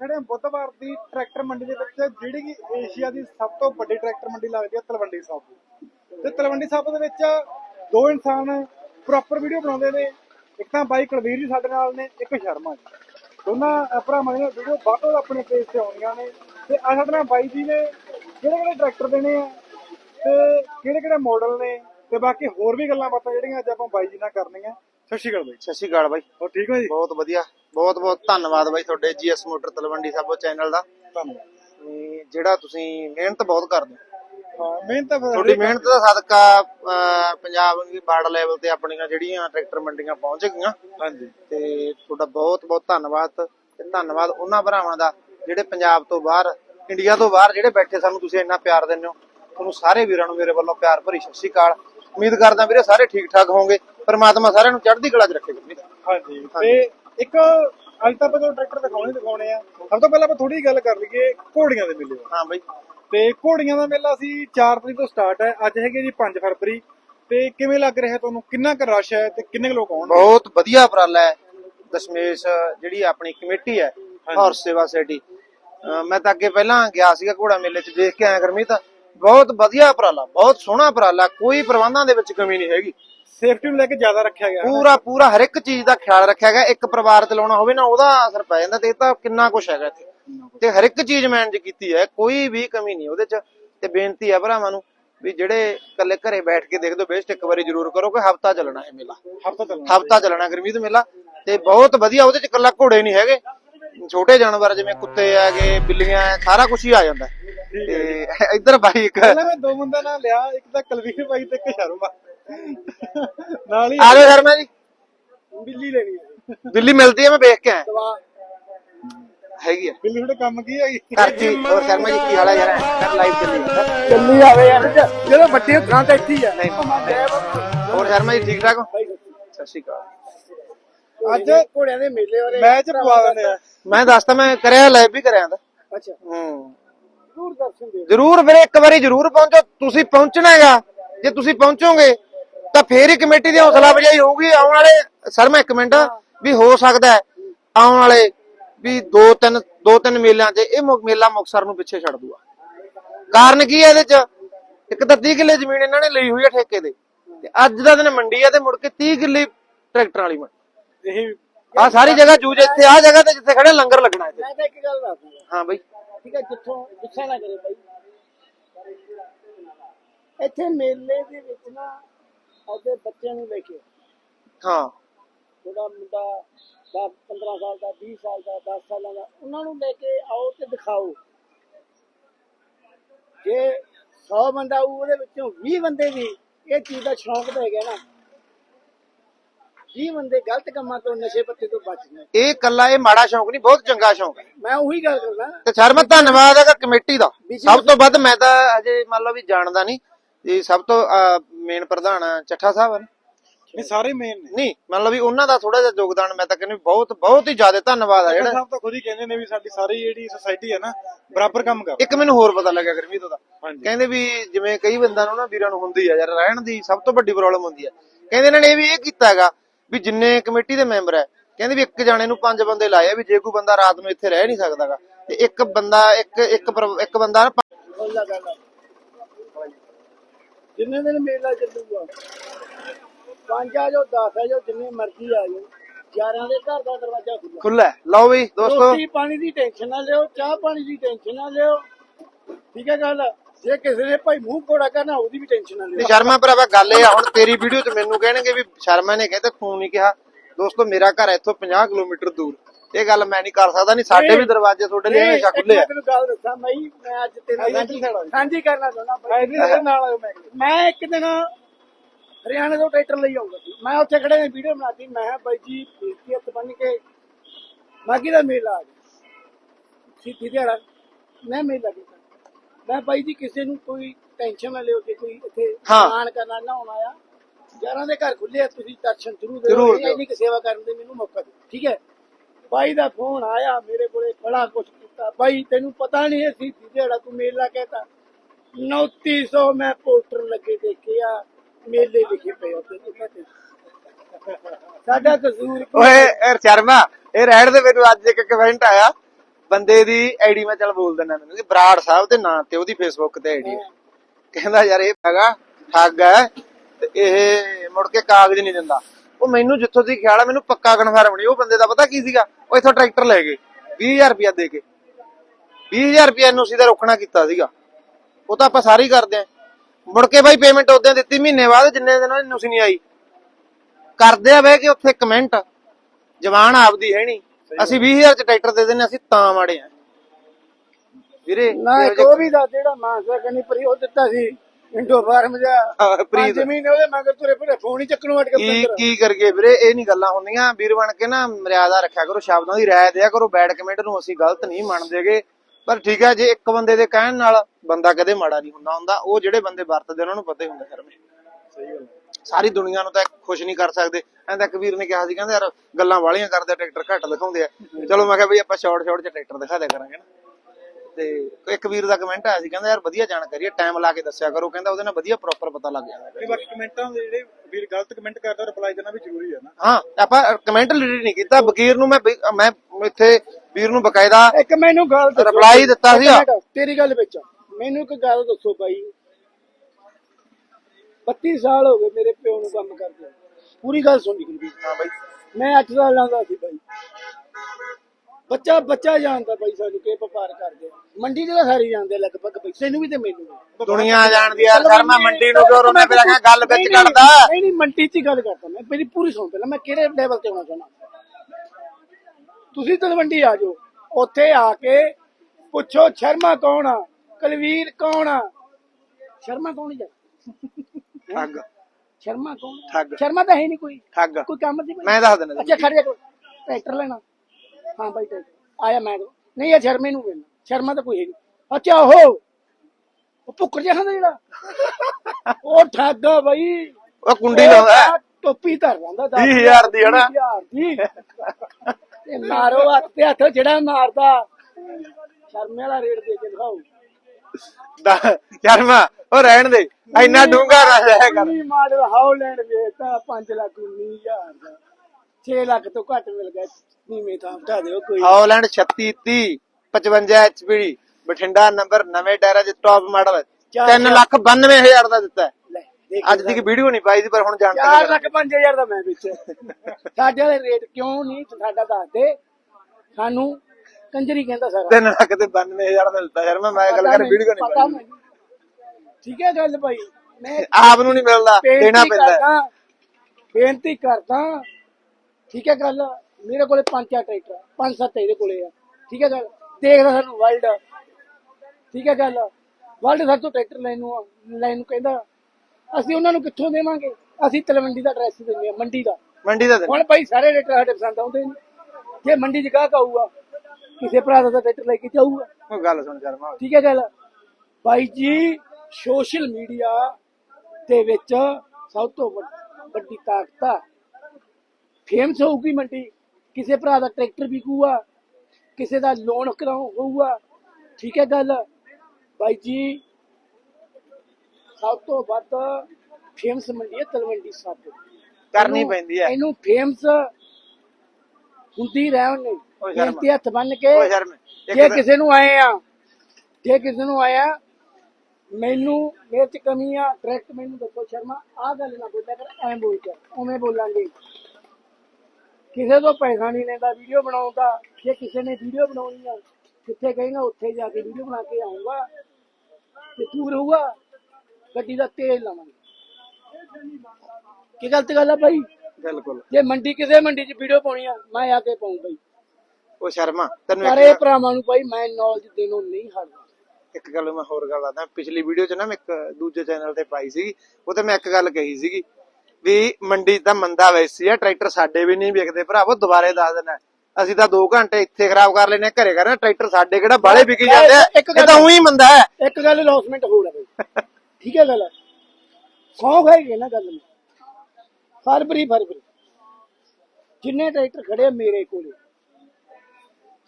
ਖੜੇ ਹਾਂ ਬੁੱਧਵਾਰ ਦੀ ਟਰੈਕਟਰ ਮੰਡੀ ਦੇ ਵਿੱਚ ਜਿਹੜੀ ਕਿ ਏਸ਼ੀਆ ਦੀ ਸਭ ਤੋਂ ਵੱਡੀ ਟਰੈਕਟਰ ਮੰਡੀ ਲੱਗਦੀ ਹੈ ਤਲਵੰਡੀ ਸਾਬੋ ਤੇ ਤਲਵੰਡੀ ਸਾਬੋ ਦੇ ਵਿੱਚ ਦੋ ਇਨਸਾਨ ਪ੍ਰੋਪਰ ਵੀਡੀਓ ਬਣਾਉਂਦੇ ਨੇ। ਇੱਕ ਤਾਂ ਬਾਈ ਕੁਲਵੀਰ ਜੀ ਸਾਡੇ ਨਾਲ ਨੇ, ਇੱਕ ਸ਼ਰਮਾ ਜੀ। ਦੋਨਾਂ ਭਰਾਵਾਂ ਦੀਆਂ ਵੀਡੀਓ ਬਾਟੋ ਆਪਣੇ ਪੇਜ ਤੇ ਆਉਣੀਆਂ ਨੇ। ਤੇ ਆ ਸਾਡੇ ਨਾਲ ਬਾਈ ਜੀ ਨੇ ਕਿਹੜੇ ਕਿਹੜੇ ਟਰੈਕਟਰ ਦੇਣੇ ਆ ਤੇ ਕਿਹੜੇ ਕਿਹੜੇ ਮਾਡਲ ਨੇ ਤੇ ਬਾਕੀ ਹੋਰ ਵੀ ਗੱਲਾਂ ਬਾਤਾਂ ਜਿਹੜੀਆਂ ਅੱਜ ਆਪਾਂ ਬਾਈ ਜੀ ਨਾਲ ਕਰਨੀਆਂ। ਸਤਿ ਸ਼੍ਰੀ ਅਕਾਲ ਬਾਈ। ਸਤਿ ਸ਼੍ਰੀ ਅਕਾਲ ਬਾਈ। ਹੋਰ ਠੀਕ ਹੋ ਜੀ? ਬਹੁਤ ਵਧੀਆ। ਬਹੁਤ ਬਹੁਤ ਧੰਨਵਾਦ ਬਾਈ ਤੁਹਾਡੇ GS motor Talwandi Sabo channel ਦਾ। ਧੰਨਵਾਦ। ਜਿਹੜਾ ਤੁਸੀਂ ਮਿਹਨਤ ਬਹੁਤ ਕਰਦੇ ਹੋ। ਮਿਹਨਤ ਤੁਹਾਡੀ ਮਿਹਨਤ ਦਾ ਸਦਕਾ ਪੰਜਾਬ ਦੀ ਬਾਰਡ ਲੈਵਲ ਤੇ ਆਪਣੀਆਂ ਜਿਹੜੀਆਂ ਟਰੈਕਟਰ ਮੰਡੀਆਂ ਪਹੁੰਚ ਗਈਆਂ। ਹਾਂਜੀ। ਤੇ ਤੁਹਾਡਾ ਬਹੁਤ ਬਹੁਤ ਧੰਨਵਾਦ। ਤੇ ਧੰਨਵਾਦ ਉਹਨਾਂ ਭਰਾਵਾਂ ਦਾ ਜਿਹੜੇ ਪੰਜਾਬ ਤੋਂ ਬਾਹਰ ਇੰਡੀਆ ਤੋਂ ਬਾਹਰ ਜਿਹੜੇ ਬੈਠੇ ਸਾਨੂੰ ਤੁਸੀਂ ਇੰਨਾ ਪਿਆਰ ਦਿੰਦੇ ਹੋ। ਤੁਹਾਨੂੰ ਸਾਰੇ ਵੀਰਾਂ ਨੂੰ ਮੇਰੇ ਵੱਲੋਂ ਪਿਆਰ ਭਰੀ ਸਤਿ ਸ਼੍ਰੀ ਅਕਾਲ। ਉਮੀਦ ਕਰਦਾ ਵੀਰੇ ਸਾਰੇ ਠੀਕ ਠਾਕ ਹੋਵੋਗੇ। ਪਰਮਾਤਮਾ ਸਾਰਿਆਂ ਨੂੰ ਚੜ੍ਹਦੀ ਕਲਾ 'ਚ ਰੱਖੇ ਗੁਰਮੀਤ ਹਾਂਜੀ ਤੇ ਇੱਕ ਅੱਜ ਤਾਂ ਆਪਾਂ ਟਰੈਕਟਰ ਦਿਖਾਉਣੇ ਦਿਖਾਉਣੇ ਆ। ਸਭ ਤੋਂ ਪਹਿਲਾਂ ਆਪਾਂ ਥੋੜੀ ਗੱਲ ਕਰ ਲਈਏ ਘੋੜੀਆਂ ਦੇ ਮੇਲੇ ਬਾਰੇ। ਹਾਂ ਬਾਈ। ਤੇ ਘੋੜੀਆਂ ਦਾ ਮੇਲਾ ਸੀ 4 ਤਰੀਕ ਤੋਂ ਸਟਾਰਟ ਹੈ ਅੱਜ ਹੈਗੇ ਜੀ 5 ਫਰਵਰੀ। ਤੇ ਕਿਵੇਂ ਲੱਗ ਰਿਹਾ ਤੁਹਾਨੂੰ? ਕਿੰਨਾ ਕੁ ਰਸ਼ ਹੈ ਤੇ ਕਿੰਨੇ ਲੋਕ ਆਉਣਗੇ? ਬਹੁਤ ਵਧੀਆ ਉਪਰਾਲਾ ਹੈ। ਦਸ਼ਮੇਸ਼ ਜਿਹੜੀ ਆਪਣੀ ਕਮੇਟੀ ਹੈ ਹਾਰਸ ਸੇਵਾ ਅਹ ਮੈਂ ਤਾਂ ਅੱਗੇ ਪਹਿਲਾਂ ਗਿਆ ਸੀਗਾ ਘੋੜਾ ਮੇਲੇ 'ਚ ਦੇਖ ਕੇ ਆਇਆ ਗੁਰਮੀਤ ਬਹੁਤ ਵਧੀਆ ਉਪਰਾਲਾ ਬਹੁਤ ਸੋਹਣਾ ਉਪਰਾਲਾ ਕੋਈ ਪ੍ਰਬੰਧਾਂ ਦੇ ਵਿੱਚ ਕਮੀ ਨਹੀਂ ਹੈਗੀ। ਸੇਫਟੀ ਨੂੰ ਲੈ ਕੇ ਜ਼ਿਆਦਾ ਰੱਖਿਆ ਗਿਆ। ਪੂਰਾ ਪੂਰਾ ਹਰ ਇੱਕ ਚੀਜ਼ ਦਾ ਖਿਆਲ ਰੱਖਿਆ ਗਿਆ ਇੱਕ ਪਰਿਵਾਰ ਚਲਾਉਣਾ ਹੋਵੇ ਨਾ ਉਹਦਾ ਅਸਰ ਪੈ ਜਾਂਦਾ ਤੇ ਇਹ ਤਾਂ ਕਿੰਨਾ ਕੁਛ ਹੈਗਾ ਇੱਥੇ। ਤੇ ਹਰ ਇੱਕ ਚੀਜ਼ ਮੈਨੇਜ ਕੀਤੀ ਹੈ ਕੋਈ ਵੀ ਕਮੀ ਨਹੀਂ ਉਹਦੇ 'ਚ। ਤੇ ਬੇਨਤੀ ਹੈ ਭਰਾਵਾਂ ਨੂੰ ਵੀ ਜਿਹੜੇ ਇਕੱਲੇ ਘਰੇ ਬੈਠ ਕੇ ਦੇਖਦੇ ਹੋ ਬੇਸਟ ਇੱਕ ਵਾਰੀ ਜ਼ਰੂਰ ਕਰੋ ਕਿ ਹਫਤਾ ਚੱਲਣਾ ਹੈ ਮੇਲਾ। ਹਫਤਾ ਚੱਲਣਾ। ਹਫਤਾ ਚੱਲਣਾ ਗੁਰਮੀਤ ਮੇਲਾ। ਤੇ ਬਹੁਤ ਵਧੀਆ ਉਹਦੇ 'ਚ ਇਕੱਲਾ ਘੋੜੇ ਨਹੀਂ ਹੈਗੇ। ਛੋਟੇ ਜਾਨਵਰ ਜਿਵੇਂ ਕੁੱਤੇ ਹੈਗੇ ਬਿੱਲੀਆਂ ਸਾਰਾ ਕੁਝ ਹੀ ਆ ਜਾਂਦਾ। ਤੇ ਇੱਧਰ ਬਾਈ ਇੱਕ ਮੈਂ ਦੋ ਬੰਦਾ ਨਾਲ ਲਿਆ ਇੱਕ ਤਾਂ ਕੁਲਵੀਰ ਬਾਈ ਤੇ ਇੱਕ ਸ਼ਰਮਾ। ਨਾਲ ਹੀ ਆ ਜਾਓ ਸ਼ਰਮਾ ਜੀ। ਬਿੱਲੀ ਲੈਣੀ ਹੈ ਦਿੱਲੀ ਮਿਲਦੀ ਹੈ ਮੈਂ ਵੇਖ ਕੇ ਆਇਆ। ਦਵਾ। ਹੈਗੀ ਹੈ ਬਿੱਲੀ ਤੁਹਾਡੇ ਕੰਮ ਕੀ ਹੈਗੀ? ਕਰਤੀ ਹੋਰ ਸ਼ਰਮਾ ਜੀ ਕੀ ਹਾਲ ਹੈ ਯਾਰ? ਲਾਈਵ ਚੱਲੀ ਜਾਂਦਾ। ਚੱਲੀ ਆਵੇ ਯਾਰ। ਜਦੋਂ ਵੱਡੇ ਥਾਂ ਤੇ ਇੱਥੇ ਹੀ ਆ। ਨਹੀਂ ਹੋਰ ਸ਼ਰਮਾ ਜੀ ਠੀਕ ਠਾਕ ਹੋ? ਸਤਿ ਸ਼੍ਰੀ ਅਕਾਲ। ਅੱਜ ਘੋੜਿਆਂ ਦੇ ਮੇਲੇ ਬਾਰੇ ਮੈਚ ਪਵਾ ਦਿੰਦੇ। ਆ ਮੈਂ ਦੱਸਦਾ ਮੈਂ ਕਰਿਆ ਲਾਈਵ ਵੀ ਕਰਿਆ ਤਾਂ। ਅੱਛਾ। ਹੂੰ। ਜ਼ਰੂਰ ਦਰਸ਼ਨ ਦੇ ਜਰੂਰ ਵੀਰੇ ਇੱਕ ਵਾਰੀ ਜਰੂਰ ਪਹੁੰਚੋ। ਤੁਸੀਂ ਪਹੁੰਚਣਾ ਹੈਗਾ। ਜੇ ਤੁਸੀਂ ਪਹੁੰਚੋਗੇ ਤਾਂ ਫੇਰ ਹੀ ਕਮੇਟੀ ਦੀ ਹੌਸਲਾ ਵਜਾਈ ਹੋਊਗੀ ਆਉਣ ਵਾਲੇ ਸਰ ਮੈਂ ਇੱਕ ਮਿੰਟ ਵੀ ਹੋ ਸਕਦਾ ਹੈ ਆਉਣ ਵਾਲੇ ਵੀ ਦੋ ਤਿੰਨ ਦੋ ਤਿੰਨ ਮੇਲਿਆਂ 'ਚ ਇਹ ਮੇਲਾ ਮੁਕਸਰ ਨੂੰ ਪਿੱਛੇ ਛੱਡ ਦੂਗਾ। ਕਾਰਨ ਕੀ ਹੈ ਇਹਦੇ 'ਚ? ਇੱਕ ਤਾਂ 30 ਕਿੱਲੇ ਜ਼ਮੀਨ ਇਹਨਾਂ ਨੇ ਲਈ ਹੋਈ ਹੈ ਠੇਕੇ ਦੇ ਤੇ ਅੱਜ ਦਾ ਦਿਨ ਮੰਡੀ ਹੈ ਤੇ ਮੁੜ ਕੇ 30 ਕਿੱਲੇ ਟਰੈਕਟਰ ਵਾਲੀ ਮੰਡੀ। ਇਹ ਆ ਸਾਰੀ ਜਗ੍ਹਾ ਜੂਜ ਇੱਥੇ ਆ ਜਗ੍ਹਾ ਤੇ ਜਿੱਥੇ ਖੜੇ ਲੰਗਰ ਲੱਗਣਾ ਇੱਥੇ। ਮੈਂ ਤਾਂ ਇੱਕ ਗੱਲ ਦੱਸ ਦੂੰਗਾ ਹਾਂ ਬਈ। ਠੀਕ ਹੈ ਜਿੱਥੋਂ ਗੁੱਸਾ ਨਾ ਕਰੇ ਬਾਈ। ਇੱਥੇ ਮੇਲੇ ਦੇ ਵਿੱਚ ਨਾ ਆਪਦੇ ਬੱਚਿਆਂ ਨੂੰ ਲੈ ਕੇ। ਹਾਂ। ਥੋੜਾ ਮੁੰਡਾ 10 15 ਸਾਲ ਦਾ 20 ਸਾਲ ਦਾ 10 ਸਾਲਾਂ ਦਾ ਉਹਨਾਂ ਨੂੰ ਲੈ ਕੇ ਆਓ ਤੇ ਦਿਖਾਓ। ਜੇ 100 ਬੰਦਾ ਉਹਦੇ ਵਿੱਚੋਂ 20 ਬੰਦੇ ਵੀ ਇਹ ਚੀਜ਼ ਦਾ ਸ਼ੌਂਕ ਪੈ ਗਿਆ ਨਾ। ਜੀ ਬੰਦੇ ਗਲਤ ਕੰਮਾਂ ਤੋਂ ਨਸ਼ੇ ਪੱਤੇ ਤੋਂ ਬਚਦੇ ਇਹ ਕੱਲਾ ਇਹ ਮਾੜਾ ਸ਼ੌਂਕ ਨਹੀਂ ਬਹੁਤ ਚੰਗਾ ਸ਼ੌਂਕ ਹੈ। ਮੈਂ ਉਹੀ ਗੱਲ ਕਰਦਾ। ਤੇ ਸ਼ਰਮਾ ਧੰਨਵਾਦ ਹੈਗਾ ਕਮੇਟੀ ਦਾ। ਸਭ ਤੋਂ ਵੱਧ ਮੈਂ ਤਾਂ ਅਜੇ ਮੰਨ ਲਓ ਵੀ ਜਾਣਦਾ ਨਹੀਂ। ਇਹ ਸਭ ਤੋਂ ਮੇਨ ਪ੍ਰਧਾਨ ਚੱਠਾ ਸਾਹਿਬ ਹਨ ਨਹੀਂ ਸਾਰੇ ਮੇਨ ਨੇ। ਨਹੀਂ ਮੰਨ ਲਓ ਵੀ ਉਹਨਾਂ ਦਾ ਥੋੜਾ ਜਿਹਾ ਯੋਗਦਾਨ ਮੈਂ ਤਾਂ ਕਹਿੰਦਾ ਬਹੁਤ ਬਹੁਤ ਹੀ ਜ਼ਿਆਦਾ ਧੰਨਵਾਦ ਆ ਜਿਹੜਾ। ਸਾਹਿਬ ਤਾਂ ਖੁਦ ਹੀ ਕਹਿੰਦੇ ਨੇ ਵੀ ਸਾਡੀ ਸਾਰੀ ਜਿਹੜੀ ਸੋਸਾਇਟੀ ਹੈ ਨਾ ਬਰਾਬਰ ਕੰਮ ਕਰ। ਇੱਕ ਮੈਨੂੰ ਹੋਰ ਪਤਾ ਲੱਗਿਆ ਗਰਮੀਤ ਦਾ ਹਾਂਜੀ। ਕਹਿੰਦੇ ਵੀ ਜਿਵੇਂ ਕਈ ਬੰਦਿਆਂ ਨੂੰ ਨਾ ਵੀਰਾਂ ਨੂੰ ਹੁੰਦੀ ਆ ਯਾਰ ਰਹਿਣ ਦੀ ਸਭ ਤੋਂ ਵੱਡੀ ਪ੍ਰੋਬਲਮ ਹੁੰਦੀ ਆ। ਕਹਿੰਦੇ ਇਹਨਾਂ ਨੇ ਇਹ ਵੀ ਇਹ ਕੀਤਾ ਹੈਗਾ ਵੀ ਜਿੰਨੇ ਕਮੇਟੀ ਦੇ ਮੈਂਬਰ ਹੈ ਕਹਿੰਦੇ ਵੀ ਇੱਕ ਜਾਣੇ ਨੂੰ ਪੰਜ ਬੰਦੇ ਲਾਏ ਆ ਵੀ ਜੇ ਕੋਈ ਬੰਦਾ ਰਾਤ ਨੂੰ ਇੱਥੇ ਰਹਿ ਨਹੀਂ ਸਕਦਾਗਾ ਤੇ ਇੱਕ ਬੰਦਾ ਇੱਕ ਇੱਕ ਪਰ- ਇੱਕ ਬੰਦਾ ਨਾ ਜਿੰਨੇ ਦਿਨ ਮੇਲਾ ਚੱਲੂਗਾ ਪੰਜ ਆ ਜਾਓ 10 ਆ ਜਾਓ ਜਿੰਨੇ ਮਰਜ਼ੀ ਆ ਜਾਓ ਯਾਰਾਂ ਦੇ ਘਰ ਦਾ ਦਰਵਾਜ਼ਾ ਖੁੱਲ੍ਹਾ। ਖੁੱਲਾ। ਲਓ ਵੀ ਦੋਸਤੋ। ਰੋਟੀ ਪਾਣੀ ਦੀ ਟੈਨਸ਼ਨ ਨਾ ਲਿਓ ਚਾਹ ਪਾਣੀ ਦੀ ਟੈਨਸ਼ਨ ਨਾ ਲਿਓ। ਠੀਕ ਹੈ ਗੱਲ? ਜੇ ਕਿਸੇ ਨੇ ਭਾਈ ਮੂੰਹ ਕੋੜਾ ਕਰਨਾ ਉਹਦੀ ਵੀ ਟੈਨਸ਼ਨ ਨਾ ਤੇ ਲਿਓ ਸ਼ਰਮਾ ਭਰਾਵਾ ਗੱਲ ਇਹ ਆ ਹੁਣ ਤੇਰੀ ਵੀਡੀਓ 'ਚ ਮੈਨੂੰ ਕਹਿਣਗੇ ਵੀ ਸ਼ਰਮਾ ਨੇ ਕਹਿੰਦੇ ਤੂੰ ਨਹੀਂ ਕਿਹਾ। ਦੋਸਤੋ ਮੇਰਾ ਘਰ ਇੱਥੋਂ 50 ਕਿਲੋਮੀਟਰ ਦੂਰ। ਇਹ ਗੱਲ ਮੈਂ ਨਹੀਂ ਕਰ ਸਕਦਾ ਨਹੀਂ ਸਾਡੇ ਵੀ ਦਰਵਾਜ਼ੇ ਤੁਹਾਡੇ ਲਈ ਹਮੇਸ਼ਾ ਖੁੱਲੇ ਆ। ਮੈਂ ਤੈਨੂੰ ਗੱਲ ਦੱਸਾਂ ਮੈਂ ਮੈਂ ਅੱਜ ਤੈਨੂੰ ਸਾਂਝੀ ਕਰਨਾ ਚਾਹੁੰਦਾ ਇਹਦੇ ਨਾਲ ਮੈਂ ਮੈਂ ਇੱਕ ਦਿਨ ਹਰਿਆਣੇ ਤੋਂ ਟਰੈਕਟਰ ਲਈ ਆਉਂਦਾ ਸੀ ਮੈਂ ਉੱਥੇ ਖੜੇ ਨੇ ਵੀਡੀਓ ਬਣਾਤੀ ਮੈਂ ਕਿਹਾ ਬਾਈ ਜੀ ਬੇਇੱਜ਼ਤੀ ਹੱਥ ਬੰਨ ਕੇ ਮਾਗੀ ਦਾ ਮੇਲਾ ਆ ਗਿਆ। ਸਿੱਧੀ ਦਿਹਾੜਾ ਮੈਂ ਮੇਲਾ ਕੀਤਾ। ਮੈਂ ਬਾਈ ਜੀ ਕਿਸੇ ਨੂੰ ਕੋਈ ਟੈਨਸ਼ਨ ਨਾ ਲਿਓ ਕਿ ਕੋਈ ਇੱਥੇ। ਇਸ਼ਨਾਨ ਕਰਨਾ ਨਹਾਉਣਾ ਆ ਯਾਰਾਂ ਦੇ ਘਰ ਖੁੱਲੇ ਆ ਤੁਸੀਂ ਦਰਸ਼ਨ ਜ਼ਰੂਰ ਦਿਓ। ਦਿਓ। ਇੰਨੀ ਕਿ ਸੇਵਾ ਕਰਨ ਦੇ ਮੈਨੂੰ ਮੌਕਾ ਦਿਓ। ਠੀਕ ਹੈ? ਬਾਈ ਦਾ ਫੋਨ ਆਇਆ ਮੇਰੇ ਕੋਲੇ ਬੜਾ ਕੁਛ ਕੀਤਾ। ਬਾਈ ਤੈਨੂੰ ਪਤਾ ਨਹੀਂ ਹੈ ਸਿੱਧੀ ਦਿਹਾੜਾ ਤੂੰ ਮੇਲਾ ਕਹਿਤਾ? 3900 ਮੈਂ ਪੋਸਟਰ ਲੱਗੇ ਦੇਖੇ ਆ ਮੇਲੇ ਲਿਖੇ ਪਏ ਉੱਤੇ ਸਾਡਾ ਕਸੂਰ ਓਏ ਇਹ ਸ਼ਰਮਾ ਇਹ ਰਹਿਣ ਦੇ ਮੈਨੂੰ ਅੱਜ ਇੱਕ ਕਮੈਂਟ ਆਇਆ। ਬੰਦੇ ਦੀ ਆਈਡੀ ਮੈਂ ਚੱਲ ਬੋਲ ਦਿੰਦਾ ਮੈਨੂੰ ਕਿ ਬਰਾੜ ਸਾਹਿਬ ਦੇ ਨਾਂ ਤੇ ਉਹਦੀ ਫੇਸਬੁੱਕ ਤੇ ਆਈਡੀ ਹੈ। ਕਹਿੰਦਾ ਯਾਰ ਇਹ ਹੈਗਾ ਠੱਗ ਹੈ ਤੇ ਇਹ ਮੁੜ ਕੇ ਕਾਗਜ਼ ਨਹੀਂ ਦਿੰਦਾ। ਉਹ ਮੈਨੂੰ ਜਿੱਥੋਂ ਦੀ ਖਿਆਲ ਆ ਮੈਨੂੰ ਪੱਕਾ ਕਨਫਰਮ ਨਹੀਂ ਉਹ ਬੰਦੇ ਦਾ ਪਤਾ ਕੀ ਸੀਗਾ? ਉਹ ਇਥੋਂ ਟਰੈਕਟਰ ਲੈ ਗਏ 20000 ਰੁਪਇਆ ਦੇ ਕੇ। 20000 ਰੁਪਇਆ ਨੂੰ ਦਾ ਰੋਕਣਾ ਕੀਤਾ ਸੀਗਾ। ਉਹ ਤਾਂ ਆਪਾਂ ਸਾਰੀ ਕਰਦੇ ਆਂ ਮੁੜ ਕੇ ਬਾਈ ਪੇਮੈਂਟ ਉਦੋਂ ਦਿੱਤੀ ਮਹੀਨੇ ਬਾਅਦ ਜਿੰਨੇ ਦਿਨ ਨੂੰ ਨਹੀਂ ਆਈ। ਕਰਦੇ ਆ ਬਹਿ ਕੇ ਉੱਥੇ ਕਮੈਂਟ ਜਵਾਨ ਆਪਦੀ ਹੈ ਨਹੀਂ। ਅਸੀਂ 20000 ਚ ਟਰੈਕਟਰ ਦੇ ਦਿੰਨੇ ਅਸੀਂ ਤਾਂ ਮਾੜੇ ਆ ਵੀਰੇ ਨਾ ਇੱਕ ਉਹ ਵੀ ਦਾ ਜਿਹੜਾ ਮਾਨਸਾ ਕਨੀ ਪਰੀ ਉਹ ਦਿੱਤਾ ਸੀ। ਇੰਡੋ ਫਾਰਮ ਜਾ। ਹਾਂ, ਪ੍ਰੀਤ। ਪੰਜ ਮਹੀਨੇ ਉਹਦੇ ਮਗਰ ਤੁਰੇ ਫਿਰੇ ਫੋਨ ਹੀ ਚੱਕਣੋਂ ਅਟਕ ਕੀ ਕੀ ਕਰਗੇ ਵੀਰੇ ਇਹ ਨਹੀਂ ਗੱਲਾਂ ਹੁੰਦੀਆਂ। ਵੀਰ ਬਣ ਕੇ ਨਾ ਮਰਿਆਦਾ ਰੱਖਿਆ ਕਰੋ ਸ਼ਬਦਾਂ ਦੀ ਰਾਇ ਦਿਆ ਕਰੋ। ਬੈਡ ਕਮੈਂਟ ਨੂੰ ਅਸੀਂ ਗਲਤ ਨਹੀਂ ਮੰਨਦੇਗੇ। ਪਰ ਠੀਕ ਹੈ ਜੇ ਇੱਕ ਬੰਦੇ ਦੇ ਕਹਿਣ ਨਾਲ ਬੰਦਾ ਕਦੇ ਮਾੜਾ ਨਹੀਂ ਹੁੰਦਾ ਹੁੰਦਾ ਉਹ ਜਿਹੜੇ ਬੰਦੇ ਵਰਤਦੇ ਉਹਨਾਂ ਨੂੰ ਪਤਾ ਹੀ ਹੁੰਦਾ ਸ਼ਰਮੇ ਸਹੀ ਗੱਲ ਸਾਰੀ ਦੁਨੀਆ ਨੂੰ ਤਾਂ ਖੁਸ਼ ਨਹੀਂ ਕਰ ਸਕਦੇ। ਐਂਦਾ ਕਬੀਰ ਨੇ ਕਿਹਾ ਸੀ ਕਹਿੰਦੇ ਯਾਰ ਗੱਲਾਂ ਵਾਲੀਆਂ ਕਰਦੇ ਆ, ਟਰੈਕਟਰ ਘੱਟ ਦਿਖਾਉਂਦੇ ਆ। ਚਲੋ ਮੈਂ ਕਿਹਾ ਬਈ ਆਪਾਂ ਸ਼ਾਰਟ ਸ਼ਾਰਟ ਚ ਟਰੈਕਟਰ ਦਿਖਾ ਦਿਆ ਕਰਾਂਗੇ ਨਾ। ਤੇ ਇੱਕ ਵੀਰ ਦਾ ਕਮੈਂਟ ਆਇਆ ਸੀ ਕਹਿੰਦਾ ਯਾਰ ਵਧੀਆ ਜਾਣਕਾਰੀ ਹੈ ਟਾਈਮ ਲਾ ਕੇ ਦੱਸਿਆ ਕਰੋ। ਕਹਿੰਦਾ ਉਹਦੇ ਨਾਲ ਵਧੀਆ ਪ੍ਰੋਪਰ ਪਤਾ ਲੱਗ ਜਾਂਦਾ ਨਹੀਂ ਬਾਕੀ ਕਮੈਂਟਾਂ ਦੇ ਜਿਹੜੇ ਵੀਰ ਗਲਤ ਕਮੈਂਟ ਕਰਦਾ ਰਿਪਲਾਈ ਦੇਣਾ ਵੀ ਜ਼ਰੂਰੀ ਹੈ ਨਾ। ਹਾਂ ਆਪਾਂ ਕਮੈਂਟ ਰੀਡ ਨਹੀਂ ਕੀਤਾ। ਵਕੀਰ ਨੂੰ ਮੈਂ ਮੈਂ ਇੱਥੇ ਵੀਰ ਨੂੰ ਬਕਾਇਦਾ ਇੱਕ ਮੈਨੂੰ ਗੱਲ ਦੱਸੋ Reply ਦਿੱਤਾ। ਮਿੰਟ, ਤੇਰੀ ਗੱਲ ਵਿੱਚ। ਮੈਨੂੰ ਇੱਕ ਗੱਲ ਦੱਸੋ ਬਾਈ। 32 ਸਾਲ ਹੋ ਗਏ ਮੇਰੇ ਪਿਓ ਨੂੰ ਕੰਮ ਕਰਦੇ ਪੂਰੀ ਗੱਲ ਸੁਣ ਲਈ ਹਾਂ ਬਾਈ। ਮੈਂ 8 ਸਾਲਾਂ ਦਾ ਸੀ ਬਾਈ। ਬੱਚਾ ਬੱਚਾ ਜਾਣਦਾ ਬਾਈ ਸਾਨੂੰ ਕਿ ਵਪਾਰ ਕਰਦੇ ਆ। ਮੰਡੀ ਤਾਂ ਸਾਰੇ ਜਾਣਦੇ ਲਗਭਗ ਬਾਈ ਤੈਨੂੰ ਵੀ ਤੇ ਮੈਨੂੰ ਵੀ। ਦੁਨੀਆ ਜਾਣਦੀ ਯਾਰ ਸ਼ਰਮਾ ਮੰਡੀ ਨੂੰ ਕਿਉਂ ਰੋਣਾ ਪਿਆ ਕਹਿੰਦਾ ਗੱਲ ਵਿੱਚ ਨਹੀਂ, ਨਹੀਂ, ਕਰਦਾ ਨਹੀਂ ਨਹੀਂ ਮੰਡੀ 'ਚ ਹੀ ਗੱਲ ਕਰਦਾ ਮੈਂ ਮੇਰੀ ਪੂਰੀ ਸੁਣ ਪਹਿਲਾਂ ਮੈਂ ਕਿਹੜੇ ਲੈਵਲ ਤੇ ਹੋਣਾ ਚਾਹੁੰਦਾ? ਤੁਸੀਂ ਤਲਵੰਡੀ ਆ ਜਾਓ ਉੱਥੇ ਆ ਕੇ ਪੁੱਛੋ ਸ਼ਰਮਾ ਕੌਣ ਆ ਕਲਵੀਰ ਕੌਣ ਆ? ਸ਼ਰਮਾ ਕੌਣ ਜਾ ਠੱਗ। ਸ਼ਰਮਾ ਕੌਣ? ਠੱਗ। ਸ਼ਰਮਾ ਤਾਂ ਹੈ ਨਹੀਂ ਕੋਈ। ਠੱਗ। ਕੋਈ ਕੰਮ ਦੀ ਮੈਂ ਦੱਸ ਦਿੰਦਾ ਅੱਛਾ ਖੜ ਜਾ ਕੋਈ ਟਰੈਕਟਰ ਲੈਣਾ। ਹਾਂ ਬਾਈ ਟਰੈਕਟਰ ਆਇਆ ਮੈਂ ਨਹੀਂ ਇਹ ਸ਼ਰਮੇ ਨੂੰ ਵੇਣਾ ਸ਼ਰਮਾ ਤਾਂ ਕੋਈ ਹੈ ਨਹੀਂ ਅੱਛਾ ਉਹ ਉਹ ਭੁੱਕਰ ਜਿਹਾ ਹੁੰਦਾ ਜਿਹੜਾ। ਉਹ ਠੱਗਾ ਬਾਈ। ਉਹ ਕੁੰਡੀ ਲਾਉਂਦਾ ਹੈ। ਉਹ ਟੋਪੀ ਧਰ ਲੈਂਦਾ 20,000 ਦੀ ਹਨਾ? 20000 ਦੀ। ਤੇ ਮਾਰੋ ਹੱਥ ਤੇ ਹੱਥ ਜਿਹੜਾ ਮਾਰਦਾ। ਸ਼ਰਮੇ ਵਾਲਾ ਰੇਟ ਦੇ ਕੇ ਦਿਖਾਓ। ਦਾ- ਸ਼ਰਮਾ ਉਹ ਰਹਿਣ ਦੇ। ਇੰਨਾ ਡੂੰਗਾ ਨਾ ਜਾਇਆ ਕਰ। ਨਹੀਂ ਮਾਡਲ ਹਾਉਲੈਂਡ ਵੇਚਦਾ 5 ਲੱਖ 19000 ਦਾ। 6 ਲੱਖ ਤੋਂ ਘੱਟ ਮਿਲ ਗਿਆ? ਨੀਵੇਂ ਥਾਂ ਹਟਾ ਦਿਓ ਕੋਈ। ਹਾਲੈਂਡ 36 30 55 HP ਬਠਿੰਡਾ ਨੰਬਰ ਨਵੇਂ ਟਾਇਰਾਂ ਦੇ ਟੌਪ ਮਾਡਲ ਚਾਰ 3 ਲੱਖ 92000 ਦਾ ਦਿੱਤਾ ਹੈ। ਅੱਜ ਦੀ ਵੀਡੀਓ ਨਹੀਂ ਪਾਈ ਸੀ ਪਰ ਹੁਣ ਚਾਰ ਜਾਣਕਾਰੀ ਲੱਖ 5000 ਦਾ ਮੈਂ ਵਿੱਚ। ਸਾਡੇ ਵਾਲੇ ਰੇਟ ਕਿਉਂ ਨਹੀਂ? ਸਾਡਾ ਦੱਸ ਦੇ। ਸਾਨੂੰ ਕੰਜਰੀ ਕਹਿੰਦਾ ਸਾਰਾ। 3 ਲੱਖ ਤੇ 92000 ਦਾ ਦਿੱਤਾ ਯਾਰ ਮੈਂ ਮੈਂ ਗੱਲ ਕਰ ਵੀਡੀਓ ਨਹੀਂ ਪਤਾ ਪਾਈ। ਮੈਨੂੰ। ਠੀਕ ਹੈ ਗੱਲ ਭਾਈ। ਮੈਂ ਆਪ ਨੂੰ ਨਹੀਂ ਮਿਲਦਾ ਦੇਣਾ ਪੈਂਦਾ ਹੈ। ਕਰਦਾ ਬੇਨਤੀ ਕਰਦਾ ਠੀਕ ਹੈ ਗੱਲ? ਮੇਰੇ ਕੋਲੇ ਪੰਜ ਚਾਰ ਟਰੈਕਟਰ ਆ, ਪੰਜ ਸੱਤ ਇਹਦੇ ਕੋਲੇ ਆ। ਠੀਕ ਹੈ ਗੱਲ? ਦੇਖਦਾ ਸਾਨੂੰ ਵਰਲਡ ਠੀਕ ਹੈ ਗੱਲ? ਵਰਲਡ ਸਾਡੇ ਤੋਂ ਟਰੈਕਟਰ ਲੈਣ ਨੂੰ ਲੈਣ ਨੂੰ ਕਹਿੰਦਾ ਅਸੀਂ ਉਹਨਾਂ ਨੂੰ ਕਿੱਥੋਂ ਦੇਵਾਂਗੇ? ਅਸੀਂ ਤਲਵੰਡੀ ਦਾ ਐਡਰੈਸ ਦਿੰਦੇ ਆ ਮੰਡੀ ਦਾ। ਮੰਡੀ ਦਾ ਦਿਨ ਹੁਣ ਭਾਈ ਸਾਰੇ ਰੇਟਰ ਸਾਡੇ ਪਸੰਦ ਆਉਂਦੇ ਨੇ। ਜੇ ਮੰਡੀ 'ਚ ਗਾਹਕ ਆਊਗਾ ਕਿਸੇ ਭਰਾ ਦਾ ਟਰੈਕਟਰ ਲੈ ਕੇ ਜਾਊਗਾ। ਉਹ ਗੱਲ ਸੁਣ ਸ਼ਰਮਾ ਠੀਕ ਹੈ ਗੱਲ? ਭਾਈ ਜੀ ਸੋਸ਼ਲ ਮੀਡੀਆ ਦੇ ਵਿੱਚ ਸਭ ਤੋਂ ਵੱਡ- ਵੱਡੀ ਤਾਕਤ ਆ। ਫੇਮਸ ਹੋਊਗੀ ਮੰਡੀ ਕਿਸੇ ਭਰਾ ਦਾ ਟਰੈਕਟਰ ਵਿਕੂਗਾ ਕਿਸੇ ਦਾ ਲੋਨ ਕਰਾਉ ਹੋਊਗਾ ਠੀਕ ਹੈ ਗੱਲ? ਭਾਈ ਜੀ ਸਭ ਤੋਂ ਵੱਧ ਫੇਮਸ ਮੰਡੀ ਹੈ ਤਲਵੰਡੀ ਸਾਬੋ ਕਰਨੀ ਪੈਂਦੀ ਹੈ। ਇਹਨੂੰ ਫੇਮਸ ਹੁੰਦੀ ਰਹਿਣ ਨੇ ਓਏ ਸ਼ਰਮਾ। ਬੇਨਤੀ ਹੱਥ ਬੰਨ ਕੇ ਜੇ ਕਿਸੇ ਨੂੰ ਆਏ ਆ ਜੇ ਕਿਸੇ ਨੂੰ ਆਇਆ ਮੈਨੂੰ ਮੇਰੇ ਚ ਕਮੀ ਆ ਡਾਇਰੈਕਟ ਮੈਨੂੰ ਦੱਸੋ ਸ਼ਰਮਾ ਆਹ ਗੱਲ ਨਾ ਬੋਲਿਆ ਕਰ ਐਂ ਬੋਲ ਕੇ ਉਵੇਂ ਬੋਲਾਂਗੇ। ਕਿਸੇ ਤੋਂ ਪੈਸਾ ਨਹੀਂ ਲੈਂਦਾ ਵੀਡੀਓ ਬਣਾਉਣ ਦਾ। ਜੇ ਕਿਸੇ ਨੇ ਵੀਡੀਓ ਬਣਾਉਣੀ ਆ ਕਿੱਥੇ ਕਹੇਗਾ ਉੱਥੇ ਜਾ ਕੇ ਵੀਡੀਓ ਬਣਾ ਕੇ ਆਉਂਗਾ ਤੇ ਤੂੰ ਰਹੂਗਾ ਗੱਡੀ ਦਾ ਤੇਲ ਲਾਵਾਂਗੇ। ਕੀ ਗਲਤ ਗੱਲ ਆ ਭਾਈ ਬਿਲਕੁਲ। ਜੇ ਮੰਡੀ ਕਿਸੇ ਮੰਡੀ 'ਚ ਵੀਡੀਓ ਪਾਉਣੀ ਆ ਮੈਂ ਆ ਕੇ ਪਾਉਂ ਭਾਈ ਉਹ ਸ਼ਰਮਾ ਤੈਨੂੰ ਪਰ ਇੱਕ ਭਰਾਵਾਂ ਨੂੰ ਭਾਈ ਮੈਂ ਨੌਲੇਜ ਦੇਣੋਂ ਨਹੀਂ ਹਟਦਾ। ਇੱਕ ਗੱਲ ਮੈਂ ਹੋਰ ਗੱਲ ਆਦਾ ਪਿਛਲੀ ਵੀਡੀਓ 'ਚ ਨਾ ਮੈਂ ਇੱਕ ਦੂਜੇ ਚੈਨਲ ਤੇ ਪਾਈ ਸੀਗੀ ਉਹ ਤੇ ਮੈਂ ਇੱਕ ਗੱਲ ਕਹੀ ਸੀਗੀ ਵੀ ਮੰਡੀ ਤਾਂ ਮੰਦਾ ਵੈਸੀ ਆ ਟਰੈਕਟਰ ਸਾਡੇ ਵੀ ਨਹੀਂ ਵਿਕਦੇ ਭਰਾਵੋ ਦੁਬਾਰੇ ਦੱਸ ਦੇਣਾ ਅਸੀਂ ਤਾਂ 2 ਘੰਟੇ ਇੱਥੇ ਖਰਾਬ ਕਰ ਲੈਨੇ ਘਰੇ ਕਰਨਾ ਟਰੈਕਟਰ ਸਾਡੇ ਕਿਹੜਾ ਬਾਲੇ ਵਿਕੀ ਜਾਂਦੇ ਆ? ਇਹ ਤਾਂ ਉਹੀ ਮੰਦਾ ਹੈ। ਇੱਕ ਗੱਲ ਲੌਸਮੈਂਟ ਹੋਰ ਹੈ ਬਈ। ਠੀਕ ਹੈ ਗੱਲ ਸੌਂਖ ਹੈਗੀ ਨਾ ਗੱਲ ਨੂੰ। ਫਰਵਰੀ ਫਰਵਰੀ। ਜਿੰਨੇ ਟਰੈਕਟਰ ਖੜੇ ਮੇਰੇ ਕੋਲੇ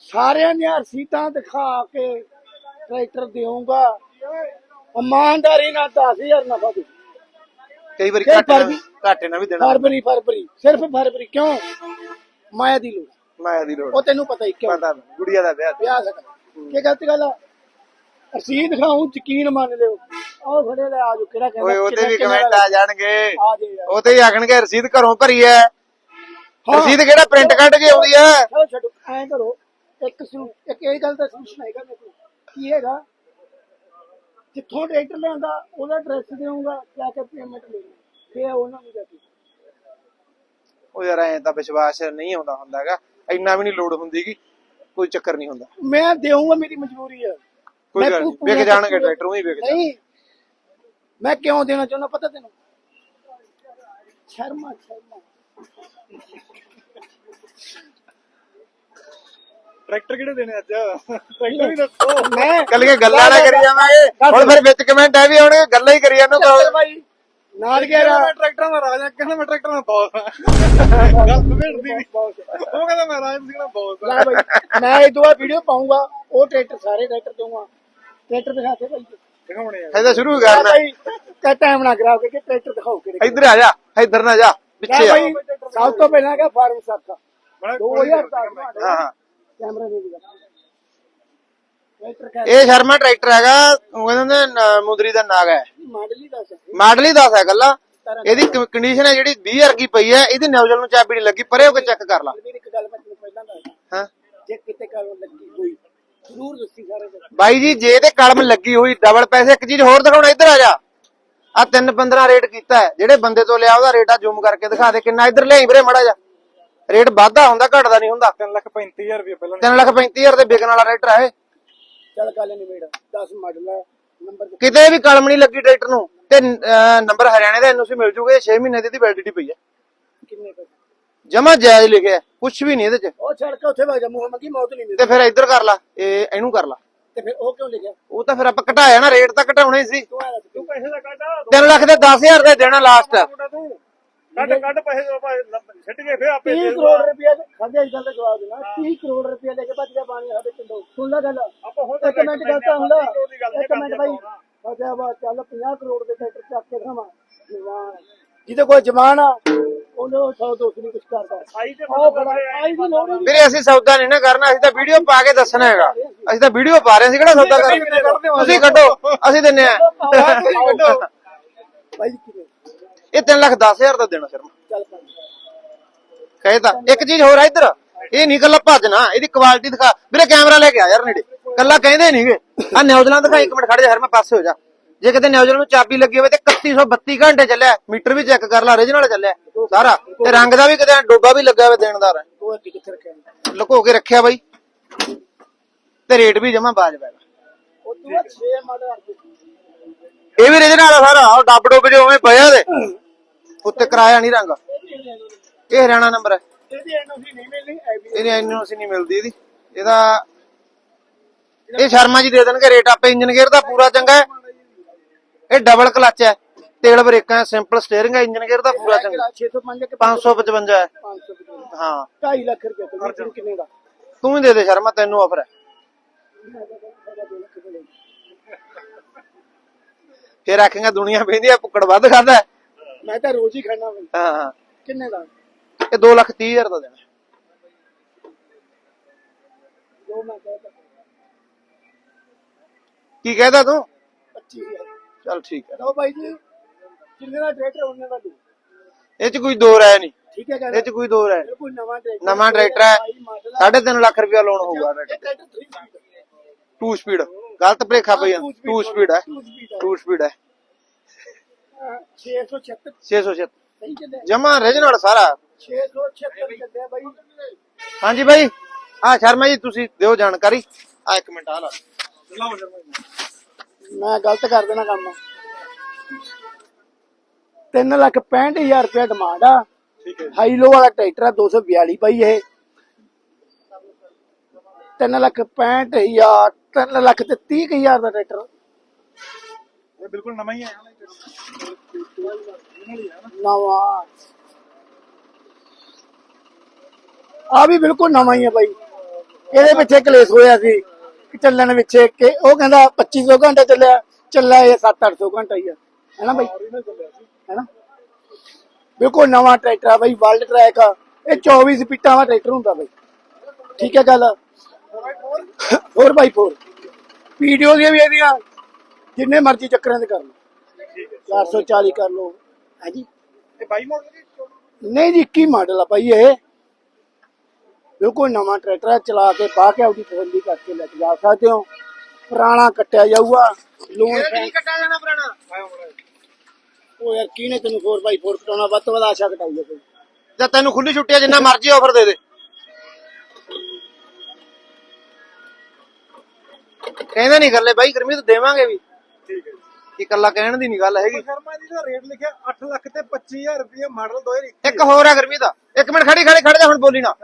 ਸਾਰਿਆਂ ਦੀਆਂ ਰਸੀਦਾਂ ਦਿਖਾ ਕੇ ਟਰੈਕਟਰ ਦੇਵਾਂਗਾ ਇਮਾਨਦਾਰੀ ਨਾਲ 10000 ਨਫਾ ਦੇ ਕਈ ਵਾਰੀ ਕਈ ਘਾਟੇ ਨਾਲ- ਵਾਰੀ- ਘਾਟੇ ਨਾਲ ਵੀ ਦੇਣਾ। ਫਰਵਰੀ ਫਰਵਰੀ ਸਿਰਫ ਫਰਵਰੀ ਕਿਉਂ? ਮਾਇਆ ਦੀ ਲੋੜ। ਮਾਇਆ ਦੀ ਲੋੜ। ਉਹ ਤੈਨੂੰ ਪਤਾ ਹੀ ਕਿਉਂ। ਪਤਾ ਗੁੜੀਆ ਦਾ ਵਿਆਹ ਵਿਆਹ ਸਕਦਾ ਕੀ ਗਲਤ ਗੱਲ ਆ? ਰਸੀਦ ਦਿਖਾਉਂ ਯਕੀਨ ਮੰਨ ਲਿਓ। ਆਹ ਖੜੇ ਲੈ ਆਜੋ ਕਿਹੜਾ ਕਹਿੰਦਾ? ਓਏ ਉਹਤੇ ਵੀ ਕਿੰਨਾ- ਕਮੈਂਟ ਆ ਜਾਣਗੇ। ਆ ਜੇ ਯਾਰ। ਉਹ ਤੇ ਹੀ ਆਖਣਗੇ ਰਸੀਦ ਘਰੋਂ ਭਰੀ ਐ। ਰਸੀਦ ਕਿਹੜਾ ਪ੍ਰਿੰਟ ਕੱਢ ਕੇ ਆਉਂਦੀ ਐ ਚਲੋ ਛੱਡੋ ਐਂ ਕਰੋ। ਇੱਕ ਸੂ ਇੱਕ ਇਹ ਗੱਲ ਦਾ ਸੋਲੂਸ਼ਨ ਹੈਗਾ ਮੇਰੇ ਕੋਲ। ਕੀ ਹੈਗਾ? ਜਿੱਥੋਂ ਟਰੈਕਟਰ ਲਿਆਂਦਾ ਉਹਦਾ ਐਡਰੈਸ ਦੇਵਾਂਗਾ ਕਿਆ ਕਿ ਪੇਮੈਂਟ ਲੈਣੀ ਫੇਰ ਉਹਨਾਂ ਨੂੰ ਜਾ ਕੇ ਉਹ ਯਾਰ ਐ ਤਾਂ ਵਿਸ਼ਵਾਸ ਨਹੀਂ ਆਉਂਦਾ ਹੁੰਦਾਗਾ ਇੰਨਾ ਵੀ ਨਹੀਂ ਲੋਡ ਹੁੰਦੀਗੀ ਕੋਈ ਚੱਕਰ ਨਹੀਂ ਹੁੰਦਾ। ਮੈਂ ਦੇਵਾਂਗਾ ਮੇਰੀ ਮਜਬੂਰੀ ਹੈ ਕੋਈ ਗੱਲ ਨਹੀਂ ਵਿਕ ਜਾਣਗੇ ਟਰੈਕਟਰ ਉਹੀ ਜਾਣਗੇ ਨਹੀਂ। ਮੈਂ ਕਿਉਂ ਦੇਣਾ ਚਾਹੁੰਦਾ ਪਤਾ ਤੈਨੂੰ? ਸ਼ਰਮਾ ਸ਼ਰਮਾ। ਟਰੈਕਟਰ ਕਿਹੜੇ ਦੇਣੇ ਅੱਜ? ਟਰੈਕਟਰ ਹੀ ਦੱਸੋ। ਮੈਂ ਕੱਲ ਕੇ ਗੱਲਾਂ ਨਾ ਕਰੀ ਜਾਵਾਂਗੇ। ਹੁਣ ਫਿਰ ਵਿੱਚ ਕਮੈਂਟ ਐ ਵੀ ਆਉਣਗੇ ਗੱਲਾਂ ਹੀ ਕਰੀ ਜਾਣੋ ਭਾਈ। ਨਾਲ ਗਿਆ ਕਹਿੰਦਾ ਮੈਂ ਟਰੈਕਟਰਾਂ ਦਾ ਰਾਜਾ ਕਹਿੰਦਾ ਮੈਂ ਟਰੈਕਟਰਾਂ ਦਾ ਬੌਸ ਹਾਂ ਗੱਲ ਭੇੜਦੀ ਨਹੀਂ। ਉਹ ਕਹਿੰਦਾ ਮੈਂ ਰਾਜਾ ਸਿੰਘ ਦਾ ਬੌਸ ਲੈ ਭਾਈ ਮੈਂ ਇਹ ਦੁਆ ਵੀਡੀਓ ਪਾਉਂਗਾ ਉਹ ਟਰੈਕਟਰ ਸਾਰੇ ਟਰੈਕਟਰ ਦਊਂਗਾ ਟਰੈਕਟਰ ਦਿਖਾਤੇ ਭਾਈ। ਦਿਖਾਉਣੇ ਆ। ਇਹਦਾ ਸ਼ੁਰੂ ਕਰਨਾ ਭਾਈ ਕਾ ਟਾਈਮ ਨਾ ਖਰਾਬ ਕਰਕੇ ਟਰੈਕਟਰ ਦਿਖਾਓ ਕਿਹੜੇ ਇੱਧਰ ਆ ਜਾ ਇੱਧਰ ਨਾ ਜਾ ਪਿੱਛੇ ਆ। ਸਭ ਤੋਂ ਪਹਿਲਾਂ ਹੈਗਾ ਫਾਰਮ ਦਾ 2000 ਦਾ ਹਾਂ ਹਾਂ। ਕੈਮਰਾ ਦੇ ਇਹ ਸ਼ਰਮਾ ਟਰੈਕਟਰ ਹੈਗਾ ਉਹ ਕਹਿੰਦੇ ਨ- ਮੁੰਦਰੀ ਦਾ ਨਾਗ ਹੈ। ਮਾਡਲ ਹੀ ਦੱਸ ਮਾਡਲ ਹੀ ਦੱਸ ਹੈ ਗੱਲਾਂ। ਇਹਦੀ ਕੰਡੀਸ਼ਨ ਹੈ ਜਿਹੜੀ 20 ਵਰਗੀ ਪਈ ਹੈ ਇਹਦੀ ਨਿਊਜ਼ਲ ਨੂੰ ਚਾਬੀ ਨਹੀਂ ਲੱਗੀ ਪਰੇ ਹੋ ਕੇ ਚੈੱਕ ਕਰ ਲਾ। ਵੀਰ ਇੱਕ ਗੱਲ ਮੈਂ ਤੈਨੂੰ ਪਹਿਲਾਂ ਦੱਸਦਾ। ਹਾਂ। ਜੇ ਕਿਤੇ ਕਾਲ ਲੱਗੀ ਹੋਈ ਜ਼ਰੂਰ ਦੱਸੀ ਸਾਰੇ ਦੇ ਬਾਈ ਜੀ ਜੇ ਤੇ ਕਲਮ ਲੱਗੀ ਹੋਈ ਡਬਲ ਪੈਸੇ ਇੱਕ ਚੀਜ਼ ਹੋਰ ਦਿਖਾਉਣਾ ਇੱਧਰ ਆ ਜਾ। ਆ 3 15 ਰੇਟ ਕੀਤਾ ਹੈ ਜਿਹੜੇ ਬੰਦੇ ਤੋਂ ਲਿਆ ਉਹਦਾ ਰੇਟ ਆ ਜ਼ੂਮ ਕਰਕੇ ਦਿਖਾ ਦੇ ਕਿੰਨਾ ਇੱਧਰ ਲਿਆਈ ਵੀਰੇ ਮੜਾ ਜਾ ਰੇਟ ਵਾਧਾ ਹੁੰਦਾ ਘਟਦਾ ਨਹੀਂ ਹੁੰਦਾ। 3 ਲੱਖ 35000 ਰੁਪਏ ਪਹਿਲਾਂ 3 ਲੱਖ 35000 ਦੇ ਵਿਕਣ ਵਾਲਾ ਟਰੈਕਟਰ ਹੈ। ਚੱਲ ਕੱਲ ਨਹੀਂ ਮੇੜਾ 10 ਮਾਡਲ ਹੈ ਨੰਬਰ ਕਿਤੇ ਵੀ ਕਲਮ ਨਹੀਂ ਲੱਗੀ ਟਰੈਕਟਰ ਨੂੰ ਤੇ ਨੰਬਰ ਹਰਿਆਣੇ ਦਾ ਐਨਓਸੀ ਮਿਲ ਜੂਗਾ 6 ਮਹੀਨੇ ਦੀ ਇਹਦੀ ਵੈਲਿਡਿਟੀ ਪਈ ਹੈ ਕਿੰਨੇ ਪੈਸੇ? ਜਮਾ ਜਾਇਜ਼ ਲਿਖਿਆ ਕੁਝ ਵੀ ਨਹੀਂ ਇਹਦੇ ਚ। ਉਹ ਛੱਡ ਕੇ ਉੱਥੇ ਵਗ ਜਾ ਮੂੰਹ ਮੰਗੀ ਮੌਤ ਨਹੀਂ ਤੇ ਫਿਰ ਇੱਧਰ ਕਰ ਲਾ ਇਹ ਇਹਨੂੰ ਕਰ ਲਾ। ਤੇ ਫਿਰ ਉਹ ਕਿਉਂ ਲਿਖਿਆ? ਉਹ ਤਾਂ ਫਿਰ ਆਪਾਂ ਘਟਾਇਆ ਨਾ ਰੇਟ ਤਾਂ ਘਟਾਉਣਾ ਹੀ ਸੀ। ਤੂੰ ਪੈਸੇ ਦਾ ਕੱਢ 3 ਲੱਖ ਦੇ 10000 ਦੇ ਦੇਣਾ ਲਾਸਟ ਕੱਢ ਕੱਢ ਪੈਸੇ ਜੋ ਭਾਵੇਂ ਛੱਡ ਗਏ ਫੇਰ ਆਪੇ 30 ਕਰੋੜ ਰੁਪਏ ਸਾਡੇ ਗੱਲ ਦਾ ਜਵਾਬ ਦੇਣਾ 30 ਕਰੋੜ ਰੁਪਏ ਲੈ ਕੇ ਭੱਜ ਗਿਆ ਪਾਣੀ ਸਾਡੇ ਪਿੰਡੋਂ ਸੁਣ ਲੈ ਗੱਲ ਆਪਾਂ ਹੁਣ ਇੱਕ ਮਿੰਟ ਗੱਲ ਤਾਂ ਹੁੰਦਾ ਇੱਕ ਮਿੰਟ ਬਾਈ ਫਤਿਆ ਬਾ ਚੱਲ 50 ਕਰੋੜ ਦੇ ਟਰੈਕਟਰ ਚੱਕ ਕੇ ਖਾਵਾਂ ਜਵਾਨ ਜਿਹਦੇ ਕੋਲ ਜਮਾਨ ਆ ਉਹਨੇ 100 200 ਨਹੀਂ ਕੁਝ ਕਰਦਾ ਆਈ ਤੇ ਉਹ ਬੜਾ ਆਈ ਦੀ ਲੋੜ ਹੀ ਨਹੀਂ ਵੀਰੇ ਅਸੀਂ ਸੌਦਾ ਨਹੀਂ ਨਾ ਕਰਨਾ ਅਸੀਂ ਤਾਂ ਵੀਡੀਓ ਪਾ ਕੇ ਦੱਸਣਾ ਹੈਗਾ ਅਸੀਂ ਤਾਂ ਵੀਡੀਓ ਪਾ ਰਹੇ ਸੀ ਕਿਹੜਾ ਸੌਦਾ ਕਰ ਤੁਸੀਂ ਕੱਢੋ ਅਸੀਂ ਦਿੰਨੇ ਆ ਕਿਵੇਂ ਇਹ 3 ਲੱਖ 10000 ਦਾ ਦੇਣਾ ਸ਼ਰਮਾ। ਚੱਲ ਭਾਈ ਕਹੇ ਤਾਂ ਇੱਕ ਚੀਜ਼ ਹੋਰ ਆ ਇੱਧਰ। ਇਹ ਨਹੀਂ ਕੱਲਾ ਭੱਜਣਾ ਇਹਦੀ ਕੁਆਲਿਟੀ ਦਿਖਾ। ਵੀਰੇ ਕੈਮਰਾ ਲੈ ਕੇ ਆ ਯਾਰ ਨੇੜੇ। ਕੱਲਾ ਕਹਿੰਦੇ ਨਹੀਂਗੇ। ਆ ਨਿਊਜ਼ੀਲੈਂਡ ਦਿਖਾ ਇੱਕ ਮਿੰਟ ਖੜ ਜਾ ਯਾਰ ਮੈਂ ਪਾਸੇ ਹੋ ਜਾ। ਜੇ ਕਿਤੇ ਨਿਊਜ਼ੀਲੈਂਡ ਨੂੰ ਚਾਬੀ ਲੱਗੀ ਹੋਵੇ ਤੇ 3132 ਘੰਟੇ ਚੱਲਿਆ। ਮੀਟਰ ਵੀ ਚੈੱਕ ਕਰ ਲਾ origignal ਚੱਲਿਆ। ਸਾਰਾ। ਤੇ ਰੰਗ ਦਾ ਵੀ ਕਿਤੇ ਡੋਬਾ ਵੀ ਲੱਗਾ ਹੋਵੇ ਦੇਣਦਾਰ ਹੈ। ਉਹ ਕਿੱਥੇ ਰੱਖਿਆ ਲੁਕੋ ਕੇ ਰੱਖਿਆ ਬਾਈ। ਤੇ ਰੇਟ ਵੀ ਜਮਾ ਹੈਗਾ ਉਹ ਤੂੰ 6 ਮਾਡਲ ਆ ਇਹ ਵੀ ਰੀਜਨਲ ਆ ਸਾਰਾ। ਉਹ ਡੱਬ ਡੁੱਬ ਜੋ ਉਵੇਂ ਪਿਆ ਦੇ ਉੱਤੇ ਕਰਾਇਆ ਨਹੀਂ ਰੰਗ। ਇਹ ਹਰਿਆਣਾ ਨੰਬਰ ਹੈ। ਇਹਦੀ ਐਨਓਸੀ ਨਹੀਂ ਐਬੀ ਇਹਦੀ ਐਨਓਸੀ ਨਹੀਂ ਮਿਲਦੀ ਇਹਦੀ। ਇਹਦਾ ਇਹ ਸ਼ਰਮਾ ਜੀ ਦੇ ਦੇਣਗੇ ਰੇਟ ਆਪੇ ਇੰਜਨ ਗੇਅਰ ਦਾ ਪੂਰਾ ਚੰਗਾ ਹੈ। ਇਹ ਡਬਲ ਕਲਚ ਹੈ। ਤੇਲ ਬ੍ਰੇਕਾਂ ਹੈ ਸਿੰਪਲ ਸਟੀਅਰਿੰਗ ਹੈ ਇੰਜਨ ਗੇਅਰ ਦਾ ਪੂਰਾ ਚੰਗਾ। 605 ਕਿ 555 ਹੈ। 555 ਹਾਂ। 2.5 ਲੱਖ ਰੁਪਏ ਕਿੰਨੇ ਦਾ? ਤੂੰ ਹੀ ਦੇ ਦੇ ਸ਼ਰਮਾ ਤੈਨੂੰ ਆਫਰ ਹੈ। ਫੇਰ ਆਖੇਗਾ ਦੁਨੀਆ ਵੇਂਦੀ ਆ ਪੁੱਕੜ ਵੱਧ ਖਾਦਾ। ਮੈਂ ਤਾਂ ਰੋਜ਼ ਹੀ ਖਾਣਾ ਹਾਂ ਹਾਂ। ਕਿੰਨੇ ਦਾ? ਇਹ 2 ਲੱਖ 30 ਹਜ਼ਾਰ ਦਾ ਦੇਣਾ। ਜੋ ਮੈਂ ਕਹਿੰਦਾ ਕੀ ਕਹਿਦਾ ਤੂੰ? 25000 ਚੱਲ ਠੀਕ ਹੈ। ਲਓ ਬਾਈ ਜੀ ਕਿੰਨੇ ਦਾ ਟਰੈਕਟਰ ਉਹਨੇ ਦਾ ਦੂ ਇਹ ਚ ਕੋਈ ਦੋ ਰਾय ਨਹੀਂ। ਠੀਕ ਹੈ ਗੱਲ ਇਹ ਚ ਕੋਈ ਦੋ ਰਾय ਕੋਈ ਨਵਾਂ ਟਰੈਕਟਰ ਨਵਾਂ ਟਰੈਕਟਰ ਹੈ। ਸਾਢੇ ਤਿੰਨ ਲੱਖ ਰੁਪਇਆ ਲੋਨ ਹੋਊਗਾ ਟਰੈਕਟਰ 3 ਸਪੀਡ ਟੂ ਸਪੀਡ ਗਲਤ ਭਲੇਖਾ ਪਈ speed ਟੂ ਸਪੀਡ ਹੈ। ਟੂ ਸਪੀਡ ਹੈ। 676 676 ਸਹੀ ਚੱਲਿਆ। ਜਮਾ ਰੀਜਨਲ ਸਾਰਾ? 676 ਚੱਲਿਆ ਬਾਈ। ਹਾਂਜੀ ਬਾਈ। ਆ ਸ਼ਰਮਾ ਜੀ ਤੁਸੀਂ ਦਿਓ ਜਾਣਕਾਰੀ। ਆ ਇੱਕ ਮਿੰਟ ਆ ਲਾ ਮੈਂ ਗਲਤ ਕਰ ਦੇਣਾ ਕੰਮ। 3 ਲੱਖ 65000 ਰੁਪਏ ਡਿਮਾਂਡ ਆ। ਠੀਕ ਹੈ ਹਾਈ ਲੋ ਵਾਲਾ ਟਰੈਕਟਰ ਆ 242 ਬਾਈ ਇਹ। 3 ਲੱਖ 65000 3 ਲੱਖ ਤੇ 30000 ਦਾ ਟਰੈਕਟਰ। ਇਹ ਬਿਲਕੁਲ ਨਵਾਂ ਹੀ ਹੈ ਨਵਾਂ। ਆ ਵੀ ਬਿਲਕੁਲ ਨਵਾਂ ਹੀ ਹੈ ਬਾਈ। ਇਹਦੇ ਪਿੱਛੇ ਕਲੇਸ਼ ਹੋਇਆ ਸੀ ਕਿ ਚੱਲਣ ਵਿੱਚ ਕਿ ਉਹ ਕਹਿੰਦਾ 2500 ਘੰਟਾ ਚੱਲਿਆ ਚੱਲਾ ਇਹ 7-800 ਘੰਟਾ ਹੀ ਆ। ਹੈਨਾ ਬਾਈ? ਹੈਨਾ ਬਿਲਕੁਲ ਨਵਾਂ ਟਰੈਕਟਰ ਆ ਬਾਈ ਵਰਲਡ ਟਰੈਕ ਆ। ਇਹ 24 ਸਪੀਟਾਂ ਦਾ ਟਰੈਕਟਰ ਹੁੰਦਾ ਬਾਈ। ਠੀਕ ਹੈ ਗੱਲ? 4x4 ਵੀਡੀਓ ਦੀਆਂ ਵੀ ਇਹਦੀਆਂ ਜਿੰਨੇ ਮਰਜ਼ੀ ਚੱਕਰਾਂ ਦੇ ਕਰ ਲਓ। 440 ਕਰ ਲਓ। ਹਾਂਜੀ ਇਹ ਬਾਈ ਮਾਡਲ ਦੀ ਨਹੀਂ ਜੀ 21 ਮਾਡਲ ਆ ਭਾਈ ਇਹ। ਬਿਲਕੁਲ ਨਵਾਂ ਟਰੈਕਟਰ ਚਲਾ ਕੇ ਪਾ ਕੇ ਆਪਦੀ ਤਸੱਲੀ ਕਰਕੇ ਲੈ ਕੇ ਜਾ ਸਕਦੇ ਹੋ। ਪੁਰਾਣਾ ਕੱਟਿਆ ਜਾਊਗਾ। ਲੋਨ ਕੱਟਾ ਜਾਣਾ ਪੁਰਾਣਾ? ਉਹ ਯਾਰ ਕਿਹਨੇ ਤੈਨੂੰ 4x4 ਕਟਾਉਣਾ? ਵੱਧ ਤੋਂ ਵੱਧ ਆਸ਼ਾ ਕਟਾਈ ਹੈ ਕੋਈ। ਜਾਂ ਤੈਨੂੰ ਖੁੱਲੀ ਛੁੱਟੀ ਆ ਜਿੰਨਾ ਮਰਜ਼ੀ ਆਫਰ ਦੇ ਦੇ। ਕਹਿੰਦੇ ਨਹੀਂ ਗੱਲੇ ਬਾਈ ਗਰਮੀਤ ਦੇਵਾਂਗੇ ਵੀ। ਇਹ ਕੱਲਾ ਕਹਿਣ ਦੀ ਨਹੀਂ ਗੱਲ ਹੈਗੀ। ਸ਼ਰਮਾ ਜੀ ਦਾ ਰੇਟ ਲਿਖਿਆ 8 ਲੱਖ ਤੇ 25000 ਰੁਪਏ ਮਾਡਲ 2021 ਇੱਕ। ਹੋਰ ਆ ਗਰਮੀਤ ਇੱਕ ਮਿੰਟ ਖੜੀ ਖੜੀ ਖੜ ਜਾ ਹੁਣ ਬੋਲੀ ਨਾ।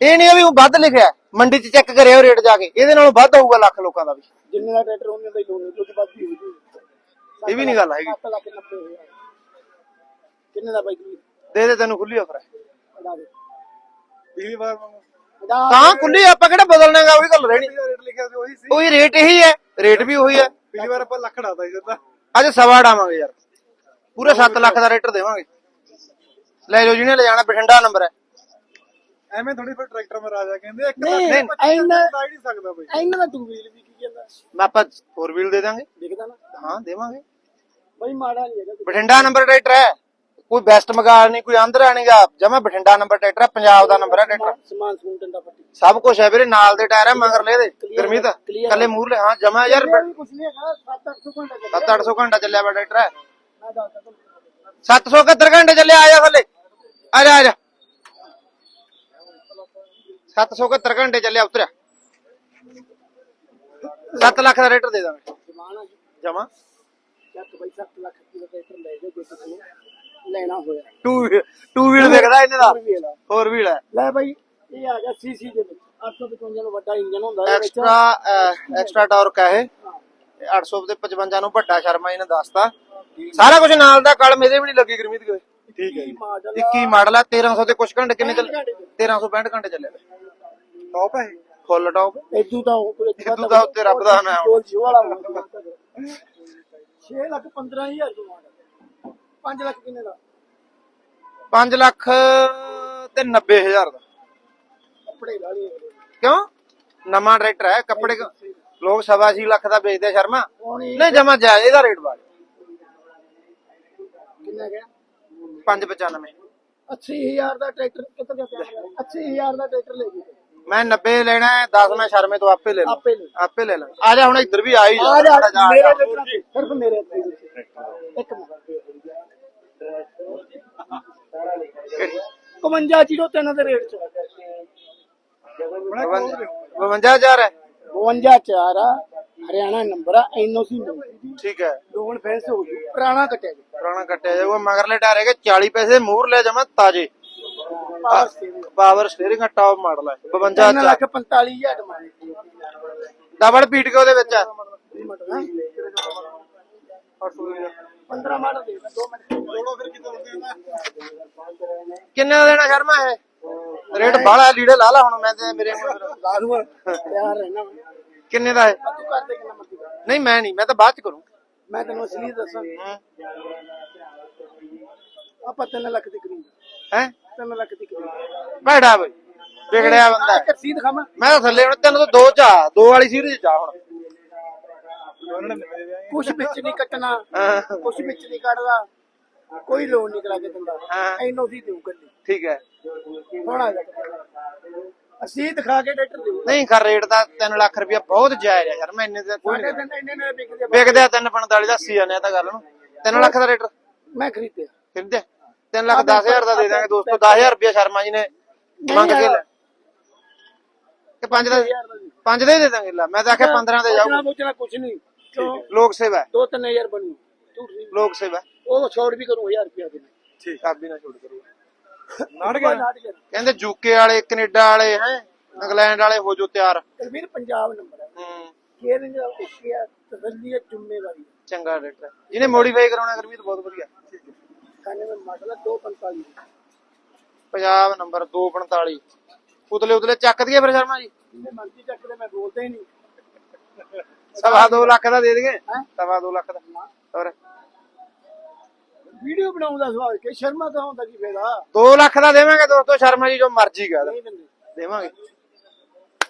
ਇਹ ਨਹੀਂ ਆ ਵੀ ਉਹ ਵੱਧ ਲਿਖਿਆ ਹੈ। ਮੰਡੀ 'ਚ ਚੈੱਕ ਕਰਿਓ ਰੇਟ ਜਾ ਕੇ। ਇਹਦੇ ਨਾਲੋਂ ਵੱਧ ਹੋਊਗਾ ਲੱਖ ਲੋਕਾਂ ਦਾ ਵੀ। ਜਿੰਨੇ ਦਾ ਟਰੈਕਟਰ ਉਹਨੇ ਦਾ ਹੀ ਲੋਨ ਵੱਧ ਹੀ ਹੋ ਜੂ ਇਹ ਵੀ ਨਹੀਂ ਗੱਲ ਹੈਗੀ। 7 ਲੱਖ 90 ਹਜ਼ਾਰ। ਕਿੰਨੇ ਦਾ ਬਾਈ ਦੇ ਦੇ ਤੈਨੂੰ ਖੁੱਲੀ ਆਫਰ ਹੈ ਦੇ। ਪਿਛਲੀ ਵਾਰ ਅੜਾ ਤਾਂ ਖੁੱਲੀ ਆਪਾਂ ਕਿਹੜਾ ਬਦਲਣਾਗਾ ਉਹੀ ਗੱਲ ਰਹਿਣੀ। ਰੇਟ ਲਿਖਿਆ ਸੀ ਉਹੀ ਸੀ। ਉਹੀ ਰੇਟ ਇਹੀ ਹੈ ਰੇਟ ਵੀ ਉਹੀ ਹੈ। ਪਿਛਲੀ ਵਾਰ ਆਪਾਂ ਲੱਖ ਡਾਤਾ ਸੀ ਜਦਾਂ ਅੱਜ ਸਵਾ ਡਾਵਾਂਗੇ ਯਾਰ। ਪੂਰੇ 7 ਲੱਖ ਦਾ ਰੇਟਰ ਦੇਵਾਂਗੇ। ਲੈ ਜਾਓ ਜਿਹਨੇ ਲੈ ਜਾਣਾ ਬਠਿੰਡਾ ਨੰਬਰ ਹੈ। ਐਵੇਂ ਥੋੜੀ ਫਿਰ ਟਰੈਕਟਰ ਮੇ ਰਾਜਾ ਕਹਿੰਦੇ ਇੱਕ ਨਹੀਂ, ਲੱਖ ਤੇ ਇੰਨਾ- 25 ਦਾ ਹੀ ਨਹੀਂ ਸਕਦਾ ਬਈ। ਇਹਨਾਂ ਦਾ ਟੂ ਵੀਲ ਵੀ ਕੀ ਜਾਂਦਾ ਆਪਾਂ 4 ਵੀਲ ਦੇ ਦਾਂਗੇ। ਦੇਖਦਾ ਨਾ। ਹਾਂ ਦੇਵਾਂਗੇ। ਬਾਈ ਮਾੜਾ ਨਹੀਂ ਹੈਗਾ। ਬਠਿੰਡਾ ਨੰਬਰ ਟਰੈਕਟਰ ਹੈ। ਕੋਈ ਬੈਸਟ ਮਗਾਲ ਨਹੀਂ ਕੋਈ ਆਂਧਰਾ ਨਹੀਂਗਾ ਜਮਾ ਬਠਿੰਡਾ ਨੰਬਰ ਟਰੈਕਟਰ ਪੰਜਾਬ ਦਾ ਨੰਬਰ ਹੈ ਟਰੈਕਟਰ। ਸਮਾਨ ਸਮੂਨ ਡੰਡਾ ਪੱਟੀ। ਸਭ ਕੁਝ ਹੈ ਵੀਰੇ ਨਾਲ ਦੇ ਟਾਇਰ ਹੈ ਮਗਰ ਲੈ ਦੇ ਗਰਮੀਤ। ਕੱਲੇ ਮੂਰਲੇ ਹਾਂ। ਜਮਾ ਯਾਰ ਕੁਛ ਨਹੀਂ ਹੈਗਾ 7-800 ਘੰਟਾ ਚੱਲਿਆ। 7-800 ਘੰਟਾ ਚੱਲਿਆ ਵਾ ਟਰੈਕਟਰ ਹੈ ਮੈਂ ਦੱਸਦਾ ਤੁਹਾਨੂੰ। 771 ਘੰਟੇ ਚੱਲਿਆ ਆ ਜਾ ਥੱਲੇ। ਆ ਜਾ ਆ ਜਾ। 771 ਘੰਟੇ ਚੱਲਿਆ ਉਤਰਿਆ। 7 ਲੱਖ ਦਾ ਰੇਟਰ ਦੇ ਦਾਂਗੇ। ਆ ਜਮਾ। ਚੱਕ ਬਾਈ 7 ਲੱਖ ਦਾ ਟਰੈਕਟਰ ਲੈ ਜਾ ਜੇ ਤੁਸੀਂ। ਲੈਣਾ ਹੋਇਆ। ਟੂ ਟੂ ਵੀਲ ਦੇਖਦਾ ਇਹਨੇ ਦਾ। ਵੀ ਇਹਦਾ। ਫੋਰ ਵੀਲ ਹੈ ਲੈ ਬਾਈ ਇਹ ਆ ਗਿਆ ਸੀਸੀ ਦੇ ਵਿੱਚ। 855 ਨੂੰ ਵੱਡਾ ਇੰਜਨ ਹੁੰਦਾ ਇਹਦੇ ਵਿੱਚ। ਐਕਸਟਰਾ ਐਕਸਟਰਾ ਟਾਰਕ ਹੈ ਇਹ। ਇਹ 800 ਤੇ 55 ਨੂੰ ਵੱਡਾ ਸ਼ਰਮਾ ਇਹਨੇ ਦੱਸਤਾ। ਸਾਰਾ ਕੁਝ ਨਾਲ ਦਾ ਕਲਮ ਇਹਦੇ ਵੀ ਨਹੀਂ ਲੱਗੀ ਗਰਮੀਤ ਕੋਈ ਠੀਕ ਹੈ ਜੀ। ਮਾਡਲ 21 ਮਾਡਲ ਹੈ 1300 ਤੇ ਕੁਝ ਘੰਟੇ ਕਿੰਨੇ ਚੱਲੇ? 1365 ਘੰਟੇ। ਚੱਲੇ ਟੌਪ ਹੈ ਫੁੱਲ ਟੌਪ ਇਦੂ ਤਾਂ ਉਹ ਕੋਈ ਇਦੂ ਤਾਂ ਉੱਤੇ ਰੱਬ ਦਾ ਨਾਮ। ਗੋਲ ਜੀ ਵਾਲਾ। 6 ਲੱਖ 15000 ਦਾ ਮਾਡਲ 5 ਲੱਖ ਕਿੰਨੇ ਦਾ? 5 ਲੱਖ ਤੇ 90000 ਦਾ। ਕੱਪੜੇ ਲਾ ਕਿਉਂ? ਨਵਾਂ ਟਰੈਕਟਰ ਹੈ ਕੱਪੜੇ ਲੋਕ ਸਵਾ 6 ਲੱਖ ਦਾ ਵੇਚਦੇ ਸ਼ਰਮਾ। ਨਹੀਂ ਜਮਾ ਜਾਇਜ਼ ਇਹਦਾ ਰੇਟ ਬਾਲ ਕਿੰਨਾ ਗਿਆ? 595 80000 ਦਾ ਟਰੈਕਟਰ ਕਿੱਥੇ ਦਾ ਪਿਆ 80000 ਦਾ ਟਰੈਕਟਰ ਲੈ ਜੀ ਮੈਂ 90 ਲੈਣਾ ਹੈ 10 ਮੈਂ ਸ਼ਰਮੇ ਤੋਂ ਆਪੇ ਲੈ ਲਾਂ ਆਪੇ ਲੈ ਲਾਂ ਆ ਜਾ ਹੁਣ ਇੱਧਰ ਵੀ ਆ ਹੀ ਜਾ। ਸਿਰਫ ਮੇਰੇ ਇੱਕ 51 ਮਗਰਲੇ ਟਾਇਰ ਪੈਸੇ ਮੂਹਰ ਲੈ ਜਾਵਾਂ ਤਾਜੇ। ਪਾਵਰ ਸਟੀਅਰਿੰਗ ਦਾ ਟਾਪ ਮਾਡਲ ਹੈ 52 ਲੱਖ 45000 ਡਬਲ ਪੀਟ ਕੇ ਉਹਦੇ ਵਿੱਚ ਹੈ 15 ਮਾਡਲ ਦੇ ਦੋ ਮਿੰਟ ਦੋੜੋ ਫਿਰ ਕਿਤੇ ਹੁੰਦੇ ਨਾ ਕਿੰਨੇ ਦਾ ਦੇਣਾ ਸ਼ਰਮਾ ਇਹ? ਰੇਟ ਬਾਹਲਾ ਲੀੜੇ ਲਾ ਲਾ ਹੁਣ ਮੈਂ ਤੇ ਮੇਰੇ। ਲਾ ਦੂੰਗਾ। ਤਿਆਰ ਰਹਿਣਾ ਕਿੰਨੇ ਦਾ ਹੈ ਤੂੰ ਕਰਦੇ ਕਿੰਨਾ ਮਰਜ਼ੀ ਕਰ। ਨਹੀਂ ਮੈਂ ਨਹੀਂ ਮੈਂ ਤਾਂ ਬਾਅਦ ਚ ਕਰੂੰ। ਮੈਂ ਤੈਨੂੰ ਅਸਲੀ ਦੱਸਾਂ। ਹੂੰ। ਆਪਾਂ 3 ਲੱਖ ਦੀ ਕਰੀਬ ਹੈ? 3 ਲੱਖ ਦੀ ਕਰੀਬ ਭੈੜਾ ਬਈ ਵਿਗੜਿਆ ਬੰਦਾ। ਇੱਕ ਰਸੀਦ ਖਾਵਾਂ ਮੈਂ ਤਾਂ ਥੱਲੇ ਹੁਣ ਤੈਨੂੰ ਤਾਂ ਦੋ ਚ ਦੋ ਵਾਲੀ ਸੀਰੀਜ਼ ਚ ਆ ਹੁਣ ਉਹਨਾਂ ਨੇ ਮੇਰੇ ਵਿਆਹ ਕੁਛ ਵਿੱਚ ਨਹੀਂ ਕੱਟਣਾ ਹਾਂ, ਕੁਛ ਵਿੱਚ ਨਹੀਂ ਕੱਢਦਾ। ਕੋਈ ਲੋਨ ਨਹੀਂ ਕਰਾ ਕੇ ਦਿੰਦਾ। ਹਾਂ। ਐਨੋ ਦੀ ਦੇਉ ਗੱਡੀ ਠੀਕ ਹੈ। ਹੁਣ ਆ ਜਾ ਅਸੀਂ ਦਿਖਾ ਕੇ ਡਾਕਟਰ ਦੇਉ ਨਹੀਂ ਕਰ ਰੇਟ ਦਾ 3 ਲੱਖ ਰੁਪਇਆ ਬਹੁਤ ਜਾਇਜ਼ ਹੈ ਯਾਰ ਮੈਂ ਇੰਨੇ ਦਾ ਕੋਈ ਸਾਡੇ ਨਹੀਂ ਦਿਨ ਇੰਨੇ ਨੇ ਵਿਕਦੇ ਆ। ਵਿਕਦੇ ਆ 345 ਦਾ 80 ਜਾਂਦੇ ਆ ਤਾਂ ਗੱਲ ਨੂੰ। 3 ਲੱਖ ਦਾ ਰੇਟ? ਮੈਂ ਖਰੀਦਿਆ। ਫਿਰਦੇ 3 ਲੱਖ 10000 ਦਾ ਦੇ ਦਾਂਗੇ ਦੋਸਤੋ 10000 ਰੁਪਇਆ ਸ਼ਰਮਾ ਜੀ ਨੇ ਮੰਗ ਕੇ ਲੈ। ਕਿ 5 ਦਾ 5 ਦੇ ਦੇ। ਦਾਂਗੇ ਲੈ ਮੈਂ ਤਾਂ ਆਖਿਆ 15 ਦੇ ਜਾਊ। ਪੁੱਛਣਾ ਪੁੱਛਣਾ ਕੁਛ ਨਹੀਂ। ਕਿਉਂ? ਲੋਕ ਸੇਵਾ ਹੈ, ਦੋ ਤਿੰਨ ਹਜ਼ਾਰ ਬਣੂ। ਝੂਠ ਨਹੀਂ। ਲੋਕ ਸੇਵਾ ਹੈ। ਉਹ ਛੋੜ ਵੀ ਕਰੂੰ 1000 ਰੁਪਇਆ ਦੇ ਠੀਕ। ਆਪ ਵੀ ਨਾ ਛੋੜ ਕਰੋ। ਨਾੜ ਗਿਆ। ਕਹਿੰਦੇ ਯੂਕੇ ਵਾਲੇ ਕੈਨੇਡਾ ਵਾਲੇ ਹੈ ਇੰਗਲੈਂਡ ਵਾਲੇ ਹੋ ਜੋ ਤਿਆਰ। ਕਲਵੀਰ ਪੰਜਾਬ ਨੰਬਰ ਹੈ। ਹੂੰ। ਕੇਅਰ ਇੰਜ ਓਕੇ ਆ ਤਸੱਲੀ ਹੈ ਜ਼ਿੰਮੇਵਾਰੀ ਚੰਗਾ ਹੈ। ਜਿਹਨੇ ਮੋਡੀਫਾਈ ਕਰਾਉਣਾ ਕਰਮੀ ਤਾਂ ਬਹੁਤ ਵਧੀਆ। ਖਾਣੇ ਦਾ ਮਸਲਾ 245 ਪੰਜਾਬ ਨੰਬਰ 245 ਉਤਲੇ ਉਤਲੇ ਚੱਕ ਦਈਏ ਫਿਰ ਸ਼ਰਮਾ ਜੀ? ਜਿੰਨੇ ਮਰਜ਼ੀ ਚੱਕਦੇ ਮੈਂ ਬੋਲਦਾ ਹੀ ਨਹੀਂ। ਸਵਾ 2 ਲੱਖ ਦਾ ਦੇ ਦੇਗੇ? ਸਵਾ 2 ਲੱਖ ਦਾ। ਹੋਰ। ਵੀਡੀਓ ਬਣਾਉਣ ਦਾ ਸਵਾਲ ਕਿ ਸ਼ਰਮਾ ਤਾਂ ਹੁੰਦਾ ਕੀ ਫਾਇਦਾ? 2 ਲੱਖ ਦਾ ਦੇਵਾਂਗੇ ਦੋਸਤੋ ਸ਼ਰਮਾ ਜੀ ਜੋ ਮਰਜ਼ੀ ਕਰ ਨਹੀਂ ਦਿੰਦੇ। ਦੇਵਾਂਗੇ।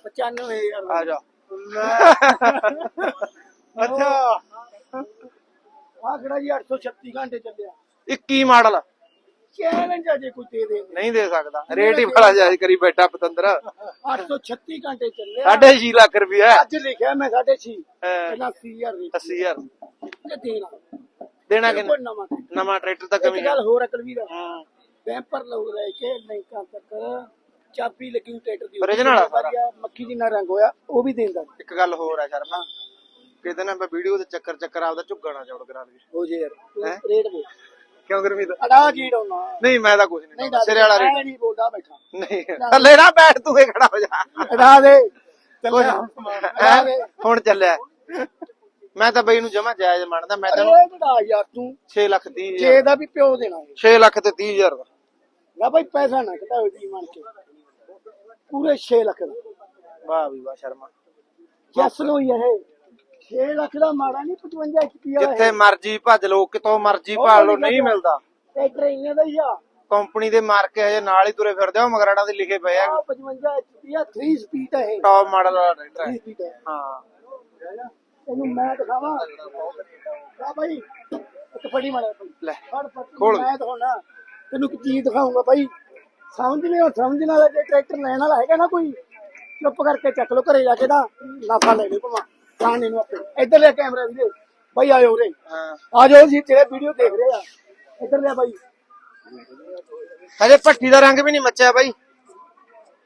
95000 ਆ ਜਾ ਅੱਛਾ। ਆ ਕਿਹੜਾ ਜੀ 836 ਘੰਟੇ ਚੱਲਿਆ। 21 ਮਾਡਲ। ਚੈਲੰਜ ਅਜੇ ਕੋਈ ਦੇ ਦੇ ਨਹੀਂ ਦੇ ਸਕਦਾ। ਰੇਟ ਹੀ ਬੜਾ ਜਾਇਜ਼ ਕਰੀ ਬੈਠਾ ਪਤੰਦਰ। 836 ਘੰਟੇ ਚੱਲਿਆ ਸਾਢੇ 6 ਲੱਖ ਰੁਪਇਆ। ਅੱਜ ਲਿਖਿਆ ਮੈਂ 6.5 ਹਾਂ। ਪਹਿਲਾਂ 80000 ਦੇ 80000 ਤੇ ਦੇਣਾ? ਦੇਣਾ ਕਿੰਨਾ? ਨਵਾਂ ਨਵਾਂ ਟਰੈਕਟਰ ਤਾਂ ਕਮੀ ਗੱਲ ਹੋਰ ਅਕਲ ਵੀਰ ਹਾਂ। ਬੈਂਪਰ ਲਊ ਲੈ ਕੇ ਲਿੰਕਾਂ ਤੱਕ ਚਾਬੀ ਲੱਗੀ ਟਰੈਕਟਰ ਦੀ। Original ਆ ਸਾਰਾ। ਮੱਖੀ ਜਿੰਨਾ ਰੰਗ ਹੋਇਆ ਉਹ ਵੀ ਦੇਂਦਾ ਇੱਕ ਗੱਲ ਹੋਰ ਆ ਸ਼ਰਮਾ। ਕਿਤੇ ਨਾ ਮੈਂ ਵੀਡੀਓ ਦੇ ਚੱਕਰ ਚੱਕਰ ਆਪਦਾ ਝੁੱਗਣਾ ਚੌੜ ਕਰਾ ਲਈ ਹੋ ਜੇ ਯਾਰ? ਰੇਟ ਬੋਲ ਕਿਉਂ ਗੁਰਮੀਤ? ਅੜਾ ਜੀ ਡਾਉਣਾ ਨਹੀਂ ਮੈਂ ਤਾਂ ਕੁਝ ਨਹੀਂ ਸਿਰੇ ਵਾਲਾ ਰੇਟ ਨਹੀਂ ਬੋਲਦਾ ਬੈਠਾ ਨਹੀਂ ਥੱਲੇ ਨਾ ਬੈਠ ਤੂੰ ਇਹ ਖੜਾ ਹੋ ਜਾ। ਅੜਾ ਦੇ ਦੇ ਹੈਂ? ਹੁਣ ਚੱਲਿਆ। ਮੈਂ ਤਾਂ ਬਈ ਨੂੰ ਜਮਾ ਜਾਇਜ਼ ਮੰਨਦਾ ਮੈਂ ਤੈਨੂੰ ਅਰੇ ਜਿਹੜਾ ਯਾਰ ਤੂੰ? 6 ਲੱਖ 30 ਛੇ ਦਾ ਵੀ ਪਿਓ ਦੇਣਾ ਹੈ 6 ਲੱਖ ਤੇ 30 ਹਜ਼ਾਰ ਦਾ। ਨਾ ਭਾਈ ਪੈਸਾ ਨਾ ਘਟਾਓ ਜੀ ਮੰਨ ਕੇ। ਪੂਰੇ 6 ਲੱਖ ਦਾ। ਵਾਹ ਵੀ ਵਾਹ ਸ਼ਰਮਾ। ਜੱਸ ਨੂੰ ਹੀ ਇਹ। 6 ਲੱਖ ਦਾ ਮਾੜਾ ਨਹੀਂ 55 ਐਚਪੀ ਵਾਲਾ ਜਿੱਥੇ ਮਰਜ਼ੀ ਭੱਜ ਲੋ ਕਿਤੋਂ ਮਰਜ਼ੀ ਭਾਲ ਲੋ ਨਹੀਂ ਮਿਲਦਾ। ਟਰੈਕਟਰ ਇੰਨੇ ਦਾ ਹੀ ਆ। ਕੰਪਨੀ ਦੇ ਮਾਰ ਕੇ ਹਜੇ ਨਾਲ ਹੀ ਤੁਰੇ ਫਿਰਦੇ ਆ ਮਗਰਾੜਾ ਦੇ ਲਿਖੇ ਪਏ ਆ। ਆਹ 55 ਐਚਪੀ ਆ 3 ਸਪੀਡ ਹੈ ਇਹ। ਟੌਪ ਮਾਡਲ ਵਾਲਾ ਟਰੈਕਟਰ 3 ਹੈ ਸਪੀਡ ਹੈ ਹਾਂ। ਇਹਨੂੰ ਮੈਂ ਦਿਖਾਵਾਂ। ਆ ਭਾਈ ਇੱਕ ਫੜੀ ਮਾੜਾ ਲੈ ਖੋਲ। ਮੈਂ ਦਿਖਾਉਣਾ। ਤੈਨੂੰ ਕੀ ਚੀਜ਼ ਦਿਖਾਉਂਗਾ ਭਾਈ ਸਮਝ ਨਹੀਂ ਸਮਝਣ ਵਾਲਾ ਜੇ ਟਰੈਕਟਰ ਲੈਣ ਵਾਲਾ ਹੈਗਾ ਨਾ ਕੋਈ। ਚੁੱਪ ਕਰਕੇ ਚੱਕ ਲੋ ਘਰੇ ਜਾ ਕੇ ਕਾਣੇ ਨੂੰ ਆਪਣੇ। ਇੱਧਰ ਲੈ ਕੈਮਰਾ ਵੀਰੇ। ਭਾਈ ਆਇਓ ਉਰੇ। ਹਾਂ। ਆ ਜਾਓ ਜੀ ਜਿਹੜੇ ਵੀਡੀਓ ਦੇਖ ਰਹੇ ਆ। ਇੱਧਰ ਲੈ ਭਾਈ ਹਜੇ ਭੱਠੀ ਦਾ ਰੰਗ ਵੀ ਨਹੀਂ ਮੱਚਿਆ ਬਾਈ।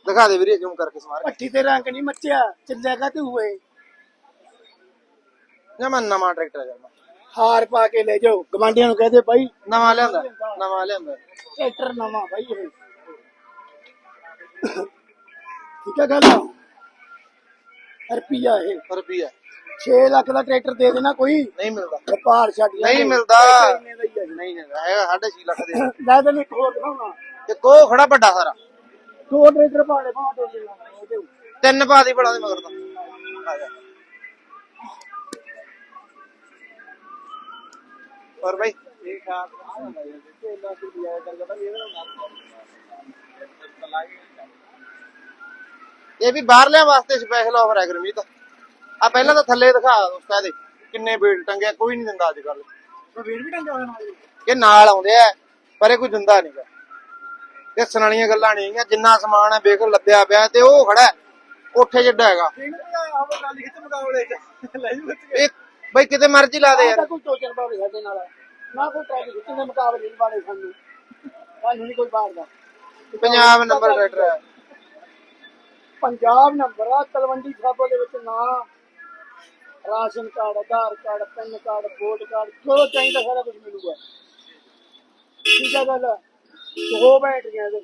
ਦਿਖਾ ਦੇ ਵੀਰੇ ਜ਼ੂਮ ਕਰਕੇ ਸਮਾਰ ਪੱਟੀ ਤੇ ਰੰਗ ਨਹੀਂ ਮੱਚਿਆ। ਚੱਲਿਆਗਾ ਤੇ ਹੋਏ ਜਮਾ ਨਵਾਂ ਟਰੈਕਟਰ ਹੈ ਜਮਾ ਹਾਰ ਪਾ ਕੇ ਲੈ ਜਾਓ। ਗਵਾਂਡੀਆਂ ਨੂੰ ਕਹਦੇ ਭਾਈ ਨਵਾਂ ਲਿਆਂਦਾ ਨਵਾਂ ਲਿਆਂਦਾ। ਟਰੈਕਟਰ ਨਵਾਂ ਭਾਈ ਇਹ। ਠੀਕ ਹੈ ਗੱਲ? ਰੁਪਿਆ ਇਹ। ਰੁਪਈਆ। 6 ਲੱਖ ਦਾ ਟਰੈਕਟਰ ਦੇ ਦੇਣਾ ਕੋਈ। ਨਹੀਂ ਮਿਲਦਾ। ਵਪਾਰ ਛੱਡ ਨਹੀਂ। ਮਿਲਦਾ। ਨਹੀਂ ਹੈਗਾ। ਹੈਗਾ 6.5 ਲੱਖ ਦੇ। ਲੈ ਤੈਨੂੰ ਇੱਕ ਹੋਰ ਦਿਖਾਉਣਾ। ਤੇ ਕੋ ਖੜਾ ਵੱਡਾ ਸਾਰਾ। ਦੋ ਟਰੈਕਟਰ ਪਾੜੇ ਪਾ ਦੇ। ਤਿੰਨ ਪਾ ਦੀ ਬੜਾ ਦੇ ਮਗਰ ਤਾਂ। ਆ ਜਾ। ਹੋਰ ਬਾਈ? ਠੀਕ ਆ ਇਹ ਵੀ ਬਾਹਰਲਿਆਂ ਵਾਸਤੇ ਸਪੈਸ਼ਲ ਆਫਰ ਹੈ ਗੁਰਮੀਤ। ਆ ਪਹਿਲਾਂ ਤਾਂ ਥੱਲੇ ਦਿਖਾ ਉਸਤਾ ਦੇ ਕਿੰਨੇ ਬੀਲ ਟੰਗੇ ਕੋਈ ਨਹੀਂ ਦਿੰਦਾ ਅੱਜ ਕੱਲ ਵੀਰ ਵੀ ਟੰਗਾ ਹੋਇਆ ਨਾਲ ਇਹ ਨਾਲ ਆਉਂਦੇ ਆ ਪਰ ਇਹ ਕੋਈ ਦਿੰਦਾ ਨਹੀਂਗਾ ਦੱਸਣ ਵਾਲੀਆਂ ਗੱਲਾਂ ਨਹੀਂ ਹੈਗੀਆਂ ਜਿੰਨਾ ਸਮਾਨ ਹੈ ਵੇਖ ਲੱਦਿਆ ਪਿਆ ਤੇ ਉਹ ਖੜਾ ਹੈ, ਕੋਠੇ ਜਿੱਡਾ ਹੈਗਾ। ਇਹ ਬਈ ਕਿਤੇ ਮਰਜ਼ੀ ਲਾ ਦੇ ਯਾਰ। ਕੋਈ ਟੋਚਨ ਪਾਵੇ ਸਾਡੇ ਨਾਲ ਨਾ ਕੋਈ ਖਿੱਚਣ ਦੇ ਮੁਕਾਬਲੇ ਨਹੀਂ ਬਾਰੇ ਸਾਨੂੰ। ਸਾਨੂੰ ਨਹੀਂ ਕੋਈ ਬਾਹਰ ਦਾ ਪੰਜਾਬ ਨੰਬਰ ਟਰੈਕਟਰ ਹੈ। ਪੰਜਾਬ ਨੰਬਰ ਆ ਤਲਵੰਡੀ ਸਾਬੋ ਦੇ ਵਿੱਚ ਨਾਂ ration card Aadhaar card PAN card vote card ਜੋ ਚਾਹੀਦਾ ਸਾਰਾ ਕੁਝ ਮਿਲੂਗਾ। ਠੀਕ ਹੈ ਗੱਲ? ਦੋ ਬੈਟਰੀਆਂ ਇਹਦੇ।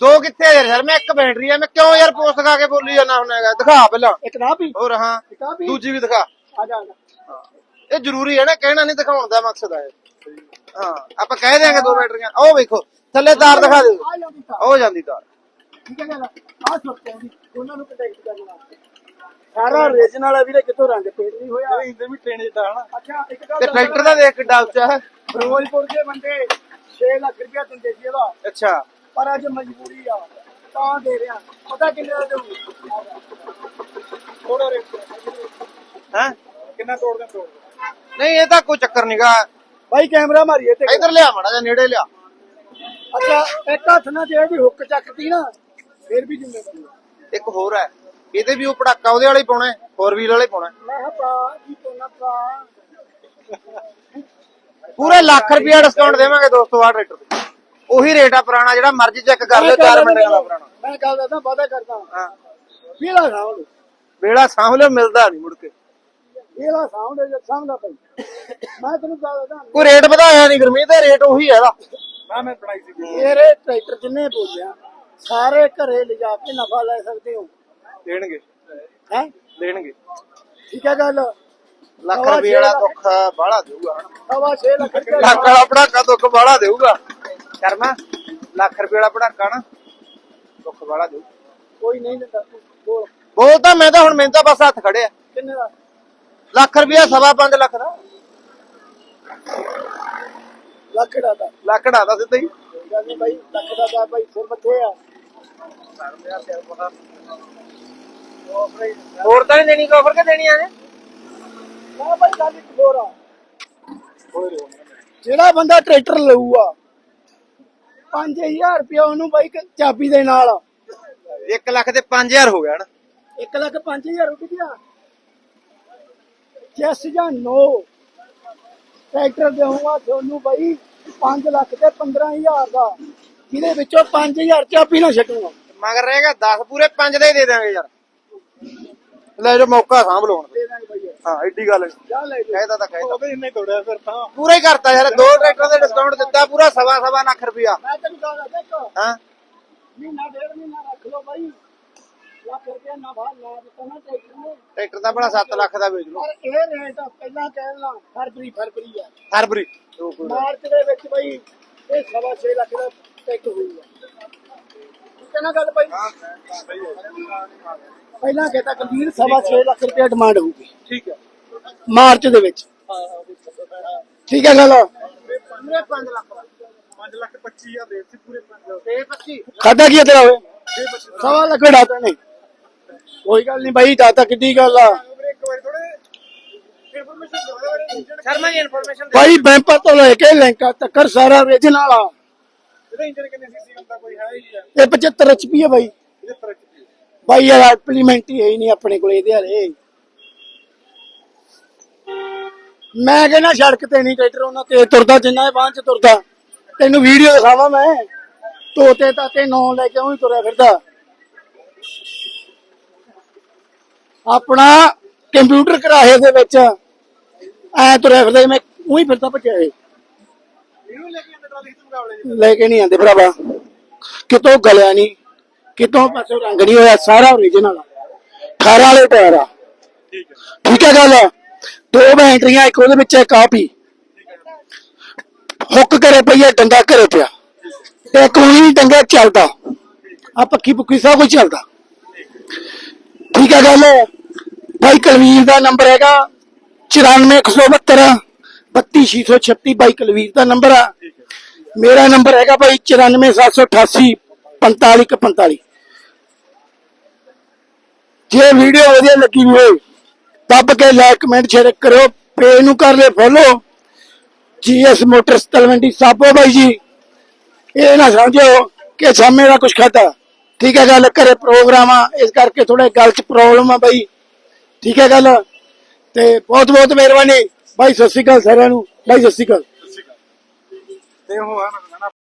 ਦੋ ਕਿੱਥੇ ਆ ਯਾਰ? ਸਰ ਮੈਂ ਇੱਕ ਬੈਟਰੀ ਆ ਮੈਂ ਕਿਉਂ ਯਾਰ ਪੋਸਟ ਖਾ ਕੇ ਬੋਲੀ ਜਾਂਦਾ ਹੁਣ ਹੈਗਾ? ਦਿਖਾ ਪਹਿਲਾਂ। ਇੱਕ ਨਾ ਵੀ। ਹੋਰ ਹਾਂ ਇੱਕ ਆ ਵੀ। ਦੂਜੀ ਵੀ ਦਿਖਾ। ਆ ਜਾ ਆ ਜਾ। ਇਹ ਜ਼ਰੂਰੀ ਹੈ ਨਾ ਕਹਿਣਾ ਨਹੀਂ ਦਿਖਾਉਣ ਦਾ ਮਕਸਦ ਹੈ ਹਾਂ ਆਪਾਂ ਕਹਿ ਦਿਆਂਗੇ ਦੋ ਬੈਟਰੀਆਂ। ਉਹ ਵੇਖੋ ਥੱਲੇ ਤਾਰ ਦਿਖਾ ਦਿਓ। ਆ ਜਾਂਦੀ ਤਾਂ ਉਹ ਜਾਂਦੀ ਤਾਰ। ਠੀਕ ਹੈ ਗੱਲ ਆ ਸੁੱਤੇ ਦੀ ਉਹਨਾਂ ਨੂੰ ਕੰਟੈਕਟ ਕਰਨ ਵਾਸਤੇ ਸਾਰਾ ਰੀਜਨਲ ਹੈ ਵੀਰੇ ਕਿੱਥੋਂ ਰੰਗ ਪੇਟ ਨਹੀਂ ਹੋਇਆ? ਇਹਦੇ ਵੀ ਟ੍ਰੇਨ ਜਿੱਦਾਂ ਹਨਾ। ਅੱਛਾ ਇੱਕ ਗੱਲ ਤੇ ਟਰੈਕਟਰ ਦਾ ਦੇਖ ਕਿੱਡਾ ਉੱਚਾ ਹੈ। ਫਿਰੋਜ਼ਪੁਰ ਦੇ ਬੰਦੇ 6 ਲੱਖ ਰੁਪਇਆ ਦਿੰਦੇ ਸੀ ਇਹਦਾ। ਅੱਛਾ। ਪਰ ਅੱਜ ਮਜਬੂਰੀ ਆ ਤਾਂ ਦੇ ਰਿਹਾ। ਪਤਾ ਕਿੰਨੇ ਦਾ ਦੇਊ? ਥੋੜਾ ਰੇਟ ਹੈ? ਕਿੰਨਾ ਤੋੜਦੇ ਤੋੜਦੇ ਨਹੀਂ ਇਹ ਤਾਂ ਕੋਈ ਚੱਕਰ ਨਹੀਂਗਾ ਭਾਈ ਕੈਮਰਾ ਮਾਰੀਏ ਤੇ ਇਧਰ ਲਿਆ ਮਾੜਾ ਜਿਹਾ ਨੇੜੇ ਲਿਆ। ਅੱਛਾ ਇੱਕ ਹੱਥ ਨਾਲ ਜੇ ਇਹਦੀ ਹੁੱਕ ਚੱਕਦੀ ਨਾ ਫਿਰ ਵੀ ਜ਼ਿੰਮੇਵਾਰੀ ਇੱਕ ਹੋਰ ਹੈ ਇਹਦੇ ਵੀ ਉਹ ਪੜਾਕਾ ਉਹਦੇ ਵਾਲੇ ਹੀ ਪਾਉਣਾ ਫੋਰ ਵੀਲ ਵਾਲੇ ਹੀ ਪਾਉਣਾ ਮੈਂ ਕਿਹਾ ਪਾ ਕੀ ਤੋਨਾ ਪਾ। ਪੂਰੇ ਲੱਖ ਰੁਪਇਆ ਡਿਸਕਾਊਂਟ ਦੇਵਾਂਗੇ ਦੋਸਤੋ ਆ ਟਰੈਕਟਰ ਤੇ। ਉਹੀ ਰੇਟ ਆ ਪੁਰਾਣਾ ਜਿਹੜਾ ਮਰਜ਼ੀ ਚੈੱਕ ਕਰ ਲਿਓ 4 ਮਿੰਟਾਂ ਦਾ ਪੁਰਾਣਾ। ਮੈਂ ਗੱਲ ਦੱਸਾਂ ਵਾਦਾ ਕਰਦਾ ਹਾਂ। ਵੀਲਾ ਸਾਹਮਣੇ ਵੇਲਾ ਸਾਂਭ ਲਿਓ ਮਿਲਦਾ ਨਹੀਂ ਮੁੜ ਕੇ। ਵੀਲਾ ਸਾਹਮਣੇ ਜੇ ਸਾਹਮਣਾ ਪਈ ਮੈਂ ਤੈਨੂੰ ਗੱਲ ਦੱਸਾਂ ਕੋਈ ਰੇਟ ਵਧਾਇਆ ਨਹੀਂ ਗੁਰਮੀਤ ਇਹ ਰੇਟ ਉਹੀ ਹੈ ਇਹਦਾ। ਨਾ ਮੈਂ ਬਣਾਈ ਸੀ। ਮੇਰੇ ਟਰੈਕਟਰ ਜਿੰਨੇ ਬੋਲਿਆ ਸਾਰੇ ਘਰੇ ਲਿਜਾ ਕੇ ਨਫਾ ਲੈ ਸਕਦੇ ਹੋ। ਦੇਣਗੇ। ਹੈ? ਦੇਣਗੇ। ਠੀਕ ਹੈ ਗੱਲ। ਲੱਖ ਸਵਾ ਰੁਪਏ ਛੇ ਵਾਲਾ ਲੱਖ। ਦੁੱਖ ਬਾਹਲਾ ਦੇਊਗਾ। ਸਵਾ 6 ਲੱਖ ਰੁਪਇਆ ਲੱਖ ਵਾਲਾ ਪੜਾਕਾ ਦੁੱਖ ਬਾਹਲਾ ਦੇਊਗਾ। ਕਰਮਾ ਲੱਖ ਰੁਪਏ ਵਾਲਾ ਪੜਾਕਾ ਨਾ ਦੁੱਖ ਬਾਹਲਾ ਦੇਊ। ਕੋਈ ਨਹੀਂ ਦਿੰਦਾ। ਤੂੰ ਬੋਲ ਬੋਲ ਤਾਂ ਮੈਂ ਤਾਂ ਹੁਣ ਮੈਨੂੰ ਤਾਂ ਬਸ ਹੱਥ ਖੜਿਆ। ਕਿੰਨੇ ਦਾ? ਲੱਖ ਰੁਪਇਆ ਸਵਾ ਪੰਜ ਲੱਖ ਦਾ। ਲੱਖ ਦਾ ਤਾਂ। ਲੱਖ ਢਾਦਾ ਸਿੱਧਾ ਹੀ। ਗੱਲ ਨਹੀਂ ਬਾਈ ਲੱਖ ਦਾ ਤਾਂ ਬਾਈ ਸਿਰ ਮੱਥੇ ਆ। ਹੋਰ ਤਾਂ ਨਹੀਂ ਦੇਣੀ ਕੋਫਰ ਕੇ ਦੇਣੀ ਆ ਨੇ ਮੈਂ ਬਾਈ ਗੱਲ ਇੱਕ ਹੋਰ ਆ। ਜਿਹੜਾ ਬੰਦਾ ਟਰੈਕਟਰ ਲਊਗਾ 5000 ਰੁਪਇਆ ਉਹਨੂੰ ਬਾਈ ਕ- ਚਾਬੀ ਦੇ ਨਾਲ। 1 ਲੱਖ ਤੇ 5000 ਹੋ ਗਿਆ ਨਾ। 1 ਲੱਖ 5000 ਰੁਪਇਆ ਜੈਸ ਜਾਂ ਨੋ ਟਰੈਕਟਰ ਦੇਊਗਾ ਤੁਹਾਨੂੰ ਬਾਈ 5 ਲੱਖ ਤੇ 15000 ਦਾ। ਜਿਹਦੇ ਵਿੱਚੋਂ 5000 ਚਾਬੀ ਨਾ ਛੱਡੂਗਾ ਮਗਰ ਰਹੇਗਾ 10 ਪੂਰੇ 5 ਦੇ ਹੀ ਦੇ ਦਾਂਗੇ ਯਾਰ। ਲੈ ਜੋ ਮੌਕਾ ਸਾਂਭ ਲਓ ਹੁਣ। ਦੇ ਦਾਂਗੇ ਬਾਈ ਹਾਂ ਐਡੀ ਗੱਲ ਜਾ ਲੈ ਜਾ। ਕਹਿਦਾ ਤਾਂ ਕਹਿਦਾ ਉਹਦੇ ਇੰਨੇ ਤੋੜਿਆ ਫਿਰ ਤਾਂ। ਪੂਰਾ ਹੀ ਕਰਤਾ ਯਾਰ ਦੋ ਟਰੈਕਟਰ ਦੇ ਡਿਸਕਾਊਂਟ ਦਿੱਤਾ ਪੂਰਾ ਸਵਾ ਸਵਾ ਲੱਖ ਰੁਪਇਆ। ਮੈਂ ਤੈਨੂੰ ਕਹਾਂ ਦੇਖ ਹਾਂ। ਮਹੀਨਾ ਡੇਢ ਮਹੀਨਾ ਰੱਖ ਲਓ ਬਾਈ। ਟਰੈਕਟਰ ਟਰੈਕਟਰ ਦਾ ਬੜਾ 7 ਲੱਖ ਦਾ ਵੇਚ ਲਓ। ਪਰ ਇਹ ਰੇਟ ਪਹਿਲਾਂ ਕਹਿਣਾ ਫਰਵਰੀ ਫਰਵਰੀ ਆ। ਫਰਵਰੀ। ਮਾਰਚ ਦੇ ਵਿੱਚ ਬਈ ਇਹ ਸਵਾ ਲੱਖ ਦਾ ਟੈਕ ਹੋਊਗਾ। ਠੀਕ ਹੈ ਨਾ ਗੱਲ ਬਾਈ ਪਹਿਲਾਂ ਕਹਿੰਦਾ ਕਬੀਰ ਸਵਾ ਛੇ ਲੱਖ ਰੁਪਏ ਡਿਮਾਂਡ ਹੋਊਗੀ। ਠੀਕ ਹੈ। ਮਾਰਚ ਦੇ ਵਿੱਚ। ਠੀਕ ਹੈ ਗੱਲ? ਪੂਰੇ 5 ਲੱਖ 5 ਲੱਖ 25000 ਦੇ ਸੀ ਪੂਰੇ 5 ਤੇ 25 ਖਾਦਾ ਕੀ ਤੇਰਾ ਓਏ ਸਵਾ ਲੱਖ ਡਾਤਾ ਨਹੀਂ ਕੋਈ ਗੱਲ ਨਹੀਂ ਬਾਈ ਦਾਤਾ ਕਿੱਡੀ ਗੱਲ ਆ। ਸ਼ਰਮਾ ਜੀ ਇਨਫੋਰਮੇਸ਼ਨ ਬਾਈ ਬੈਂਪਰ ਤੋਂ ਲੈ ਕੇ ਲੈਂਕਾ ਤੱਕ ਸਾਰਾ ਓਰੀਜਨਲ ਆ। ਇਹਦੇ ਇੰਜਨ ਕਿੰਨੇ ਸੀਸੀ ਹੁੰਦਾ ਕੋਈ ਹੈ ਹੀ ਨਹੀਂ ਇਹ 75 ਐਚਪੀ ਹੈ ਬਾਈ। ਇਹਦੇ ਪਰ ਕੀ ਬਾਈ ਯਾਰ ਇੰਪਲੀਮੈਂਟ ਹੀ ਹੈ ਹੀ ਨਹੀਂ ਆਪਣੇ ਕੋਲ ਇਹਦੇ ਹਾਲੇ ਮੈਂ ਕਹਿੰਦਾ ਸੜਕ ਤੇ ਨਹੀਂ ਟਰੈਕਟਰ ਉਹਨਾਂ ਤੇ ਤੁਰਦਾ ਜਿੰਨਾ ਇਹ ਬਾਂਹ ਚ ਤੁਰਦਾ। ਤੈਨੂੰ ਵੀਡੀਓ ਦਿਖਾਵਾਂ ਮੈਂ। ਤੋਤੇ ਤਾਤੇ ਨੌ ਲੈ ਕੇ ਉਹੀ ਤੁਰਿਆ ਫਿਰਦਾ। ਆਪਣਾ ਕੰਪਿਊਟਰ ਕਰਾਹੇ ਦੇ ਵਿੱਚ ਐ ਤੁਰਿਆ ਫਿਰਦਾ ਜਿਵੇਂ ਉਹੀ ਫਿਰਦਾ ਭੱਜਿਆ ਇਹ ਲੈ ਕੇ ਨਹੀਂ ਆਂਦੇ ਭਰਾਵਾ। ਕਿਤੋਂ ਗਲਿਆ ਨਹੀਂ ਕਿਤੋਂ ਪਾਸੋਂ ਰੰਗ ਨਹੀਂ ਹੋਇਆ ਸਾਰਾ ਓਰੀਜਨਲ 18 ਵਾਲੇ ਟਾਇਰ ਆ। ਠੀਕ ਹੈ। ਗੱਲ? ਦੋ ਬੈਟਰੀਆਂ ਇੱਕ ਉਹਦੇ ਵਿੱਚ ਇੱਕ ਆ ਪੀ ਹੁੱਕ ਕਰੇ ਪਈਆ ਡੰਡਾ ਕਰੇ ਪਿਆ। ਤੇ ਇੱਕ ਉਹੀ ਡੰਗਾ ਚੱਲਦਾ। ਆ ਪੱਖੀ ਪੁੱਖੀ ਸਭ ਕੁਝ ਚੱਲਦਾ। ਠੀਕ ਹੈ ਗੱਲ। ਭਾਈ ਕਲਵੀਰ ਦਾ ਨੰਬਰ ਹੈਗਾ 94172 32636 ਬਾਈ ਕਲਵੀਰ ਦਾ ਨੰਬਰ ਆ। ਮੇਰਾ ਨੰਬਰ ਹੈਗਾ ਭਾਈ 94788 4545 ਜੇ ਵੀਡੀਓ ਵਧੀਆ ਲੱਗੀ ਹੋਵੇ, ਦੱਬ ਕੇ ਲਾਈਕ ਕਮੈਂਟ ਸ਼ੇਅਰ ਕਰੋ ਪੇਜ ਨੂੰ ਕਰ ਲਿਓ follow GS motors Talwandi, Sabo ਬਾਈ ਜੀ। ਇਹ ਨਾ ਸਮਝੋ ਕਿ ਸਾਹਮਣੇ ਦਾ ਕੁਝ ਖਾਦਾ ਠੀਕ ਹੈ ਗੱਲ, ਘਰੇ ਪ੍ਰੋਗਰਾਮ ਆ, ਇਸ ਕਰਕੇ ਥੋੜੇ ਗੱਲ ਚ ਪ੍ਰੋਬਲਮ ਆ ਬਾਈ। ਠੀਕ ਹੈ ਗੱਲ? ਤੇ ਬਹੁਤ ਬਹੁਤ ਮਿਹਰਬਾਨੀ। ਬਾਈ, ਸਤਿ ਸ਼੍ਰੀ ਅਕਾਲ ਸਾਰਿਆਂ ਨੂੰ। ਬਾਈ, ਸਤਿ ਸ਼੍ਰੀ ਅਕਾਲ। ਤੇ ਉਹ ਆ ਨਾ।